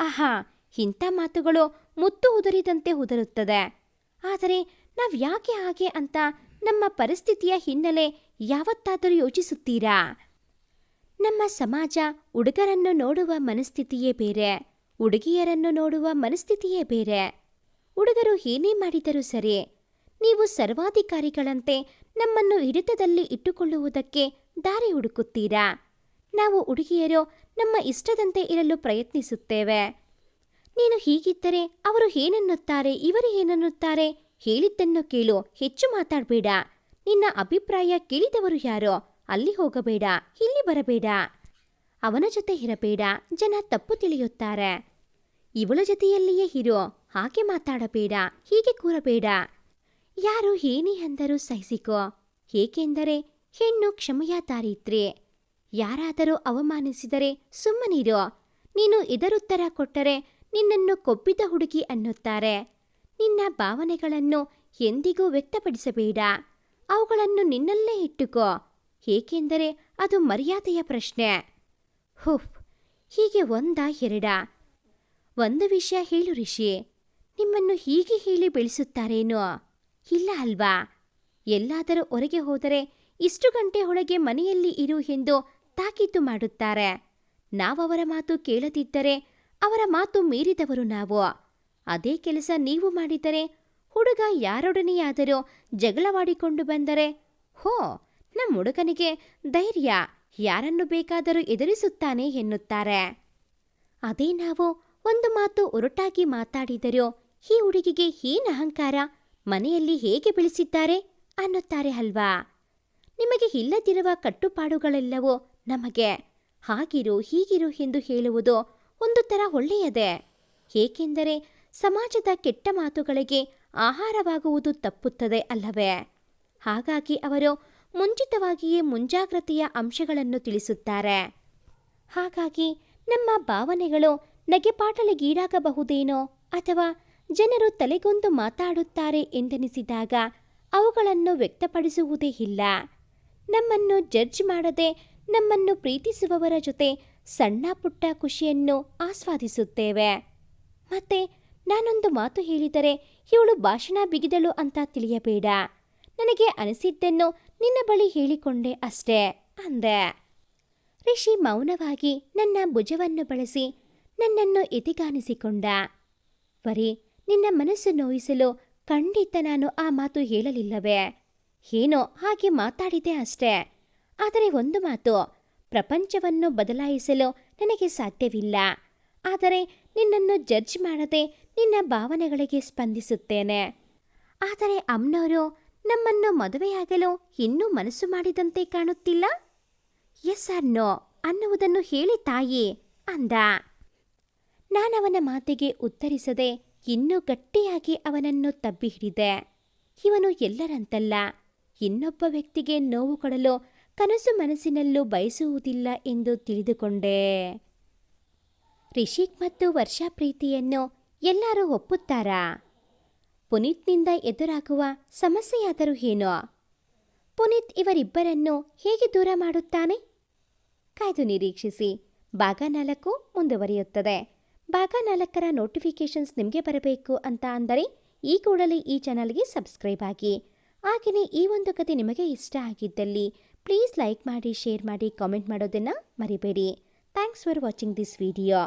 ಆಹಾ ಇಂಥ ಮಾತುಗಳು ಮುತ್ತು ಉದುರಿದಂತೆ ಉದುರುತ್ತದೆ. ಆದರೆ ನಾವು ಯಾಕೆ ಹಾಗೆ ಅಂತ ನಮ್ಮ ಪರಿಸ್ಥಿತಿಯ ಹಿನ್ನೆಲೆ ಯಾವತ್ತಾದರೂ ಯೋಚಿಸುತ್ತೀರಾ? ನಮ್ಮ ಸಮಾಜ ಹುಡುಗರನ್ನು ನೋಡುವ ಮನಸ್ಥಿತಿಯೇ ಬೇರೆ, ಹುಡುಗಿಯರನ್ನು ನೋಡುವ ಮನಸ್ಥಿತಿಯೇ ಬೇರೆ. ಹುಡುಗರು ಏನೇ ಮಾಡಿದರೂ ಸರಿ, ನೀವು ಸರ್ವಾಧಿಕಾರಿಗಳಂತೆ ನಮ್ಮನ್ನು ಹಿಡಿತದಲ್ಲಿ ಇಟ್ಟುಕೊಳ್ಳುವುದಕ್ಕೆ ದಾರಿ ಹುಡುಕುತ್ತೀರಾ? ನಾವು ಹುಡುಗಿಯರು ನಮ್ಮ ಇಷ್ಟದಂತೆ ಇರಲು ಪ್ರಯತ್ನಿಸುತ್ತೇವೆ. ನೀನು ಹೀಗಿದ್ದರೆ ಅವರು ಏನನ್ನುತ್ತಾರೆ, ಇವರು ಏನನ್ನುತ್ತಾರೆ? ಹೇಳಿದ್ದನ್ನು ಕೇಳು, ಹೆಚ್ಚು ಮಾತಾಡಬೇಡ. ನಿನ್ನ ಅಭಿಪ್ರಾಯ ಕೇಳಿದವರು ಯಾರೋ? ಅಲ್ಲಿ ಹೋಗಬೇಡ, ಇಲ್ಲಿ ಬರಬೇಡ. ಅವನ ಜೊತೆ ಇರಬೇಡ, ಜನ ತಪ್ಪು ತಿಳಿಯುತ್ತಾರೆ. ಇವಳ ಜೊತೆಯಲ್ಲಿಯೇ ಇರೋ, ಹಾಗೆ ಮಾತಾಡಬೇಡ, ಹೀಗೆ ಕೂರಬೇಡ. ಯಾರು ಏನೇ ಅಂದರೂ ಸಹಿಸಿಕೋ. ಏಕೆಂದರೆ ಹೆಣ್ಣು ಕ್ಷಮೆಯ ದಾರಿತ್ರಿ ಯಾರಾದರೂ ಅವಮಾನಿಸಿದರೆ ಸುಮ್ಮನಿರೋ. ನೀನು ಇದರುತ್ತರ ಕೊಟ್ಟರೆ ನಿನ್ನನ್ನು ಕೊಬ್ಬಿದ ಹುಡುಗಿ ಅನ್ನುತ್ತಾರೆ. ನಿನ್ನ ಭಾವನೆಗಳನ್ನು ಎಂದಿಗೂ ವ್ಯಕ್ತಪಡಿಸಬೇಡ. ಅವುಗಳನ್ನು ನಿನ್ನಲ್ಲೇ ಇಟ್ಟುಕೋ. ಏಕೆಂದರೆ ಅದು ಮರ್ಯಾದೆಯ ಪ್ರಶ್ನೆ. ಹುಫ್, ಹೀಗೆ ಒಂದ ಎರಡ? ಒಂದು ವಿಷಯ ಹೇಳು ಋಷಿ ನಿಮ್ಮನ್ನು ಹೀಗೆ ಹೇಳಿ ಬೆಳೆಸುತ್ತಾರೇನೋ? ಇಲ್ಲ ಅಲ್ವಾ? ಎಲ್ಲಾದರೂ ಹೊರಗೆ ಹೋದರೆ ಇಷ್ಟು ಗಂಟೆ ಒಳಗೆ ಮನೆಯಲ್ಲಿ ಇರು ಎಂದು ತಾಕೀತು ಮಾಡುತ್ತಾರೆ. ನಾವವರ ಮಾತು ಕೇಳದಿದ್ದರೆ ಅವರ ಮಾತು ಮೀರಿದವರು ನಾವು. ಅದೇ ಕೆಲಸ ನೀವು ಮಾಡಿದರೆ, ಹುಡುಗ ಯಾರೊಡನೆಯಾದರೂ ಜಗಳವಾಡಿಕೊಂಡು ಬಂದರೆ? ಹೋ, ನಮ್ಮ ಹುಡುಗನಿಗೆ ಧೈರ್ಯ, ಯಾರನ್ನು ಬೇಕಾದರೂ ಎದುರಿಸುತ್ತಾನೆ ಎನ್ನುತ್ತಾರೆ. ಅದೇ ನಾವು ಒಂದು ಮಾತು ಒರಟಾಗಿ ಮಾತಾಡಿದರೋ, ಈ ಹುಡುಗಿಗೆ ಏನ್ ಅಹಂಕಾರ ಮನೆಯಲ್ಲಿ ಹೇಗೆ ಬೆಳೆಸಿದ್ದಾರೆ ಅನ್ನುತ್ತಾರೆ ಅಲ್ವಾ? ನಿಮಗೆ ಇಲ್ಲದಿರುವ ಕಟ್ಟುಪಾಡುಗಳೆಲ್ಲವೂ ನಮಗೆ, ಹಾಗಿರು ಹೀಗಿರು ಎಂದು ಹೇಳುವುದು ಒಂದು ಥರ ಒಳ್ಳೆಯದೇ. ಏಕೆಂದರೆ ಸಮಾಜದ ಕೆಟ್ಟ ಮಾತುಗಳಿಗೆ ಆಹಾರವಾಗುವುದು ತಪ್ಪುತ್ತದೆ ಅಲ್ಲವೇ? ಹಾಗಾಗಿ ಅವರು ಮುಂಚಿತವಾಗಿಯೇ ಮುಂಜಾಗ್ರತೆಯ ಅಂಶಗಳನ್ನು ತಿಳಿಸುತ್ತಾರೆ. ಹಾಗಾಗಿ ನಮ್ಮ ಭಾವನೆಗಳು ನಗೆಪಾಟಲಿಗೀಡಾಗಬಹುದೇನೋ ಅಥವಾ ಜನರು ತಲೆಗೊಂದು ಮಾತಾಡುತ್ತಾರೆ ಎಂದೆನಿಸಿದಾಗ ಅವುಗಳನ್ನು ವ್ಯಕ್ತಪಡಿಸುವುದೇ ಇಲ್ಲ. ನಮ್ಮನ್ನು ಜಡ್ಜ್ ಮಾಡದೆ ನಮ್ಮನ್ನು ಪ್ರೀತಿಸುವವರ ಜೊತೆ ಸಣ್ಣ ಪುಟ್ಟ ಖುಷಿಯನ್ನು ಆಸ್ವಾದಿಸುತ್ತೇವೆ. ಮತ್ತೆ ನಾನೊಂದು ಮಾತು ಹೇಳಿದರೆ ಇವಳು ಭಾಷಣ ಬಿಗಿದಳು ಅಂತ ತಿಳಿಯಬೇಡ. ನನಗೆ ಅನಿಸಿದ್ದನ್ನು ನಿನ್ನ ಬಳಿ ಹೇಳಿಕೊಂಡೆ ಅಷ್ಟೇ, ಅಂದೆ. ರಿಷಿ ಮೌನವಾಗಿ ನನ್ನ ಭುಜವನ್ನು ಬಳಸಿ ನನ್ನನ್ನು ಎದೆಗಾನಿಸಿಕೊಂಡ ಬರೀ ನಿನ್ನ ಮನಸ್ಸು ನೋಯಿಸಲು ಖಂಡಿತ ನಾನು ಆ ಮಾತು ಹೇಳಲಿಲ್ಲವೇ? ಏನೋ ಹಾಗೆ ಮಾತಾಡಿದೆ ಅಷ್ಟೇ. ಆದರೆ ಒಂದು ಮಾತು ಪ್ರಪಂಚವನ್ನು ಬದಲಾಯಿಸಲು ನನಗೆ ಸಾಧ್ಯವಿಲ್ಲ. ಆದರೆ ನಿನ್ನನ್ನು ಜಡ್ಜ್ ಮಾಡದೆ ನಿನ್ನ ಭಾವನೆಗಳಿಗೆ ಸ್ಪಂದಿಸುತ್ತೇನೆ. ಆದರೆ ಅಮ್ನವರು ನಮ್ಮನ್ನು ಮದುವೆಯಾಗಲು ಇನ್ನೂ ಮನಸ್ಸು ಮಾಡಿದಂತೆ ಕಾಣುತ್ತಿಲ್ಲ? ಎಸ್ ಆರ್ ನೋ ಅನ್ನುವುದನ್ನು ಹೇಳಿ ತಾಯಿ, ಅಂದ. ನಾನವನ ಮಾತಿಗೆ ಉತ್ತರಿಸದೆ ಇನ್ನೂ ಗಟ್ಟಿಯಾಗಿ ಅವನನ್ನು ತಬ್ಬಿ ಹಿಡಿದೆ ಇವನು ಎಲ್ಲರಂತಲ್ಲ, ಇನ್ನೊಬ್ಬ ವ್ಯಕ್ತಿಗೆ ನೋವು ಕೊಡಲು ಕನಸು ಮನಸ್ಸಿನಲ್ಲೂ ಬಯಸುವುದಿಲ್ಲ ಎಂದು ತಿಳಿದುಕೊಂಡೆ. ರಿಷಿಕ್ ಮತ್ತು ವರ್ಷಾ ಪ್ರೀತಿಯನ್ನು ಎಲ್ಲರೂ ಒಪ್ಪುತ್ತಾರಾ? ಪುನೀತ್ನಿಂದ ಎದುರಾಗುವ ಸಮಸ್ಯೆಯಾದರೂ ಏನೋ? ಪುನೀತ್ ಇವರಿಬ್ಬರನ್ನು ಹೇಗೆ ದೂರ ಮಾಡುತ್ತಾನೆ? ಕಾಯ್ದು ನಿರೀಕ್ಷಿಸಿ. ಭಾಗ ನಾಲ್ಕು ಮುಂದುವರಿಯುತ್ತದೆ. ಭಾಗ ನಾಲ್ಕರ ನೋಟಿಫಿಕೇಷನ್ಸ್ ನಿಮಗೆ ಬರಬೇಕು ಅಂತ ಅಂದರೆ ಈ ಕೂಡಲೇ ಈ ಚಾನಲ್ಗೆ ಸಬ್ಸ್ಕ್ರೈಬ್ ಆಗಿ. ಹಾಗೆಯೇ ಈ ಒಂದು ಕತೆ ನಿಮಗೆ ಇಷ್ಟ ಆಗಿದ್ದಲ್ಲಿ ಪ್ಲೀಸ್ ಲೈಕ್ ಮಾಡಿ ಶೇರ್ ಮಾಡಿ ಕಾಮೆಂಟ್ ಮಾಡೋದನ್ನು ಮರಿಬೇಡಿ. Thanks for watching this video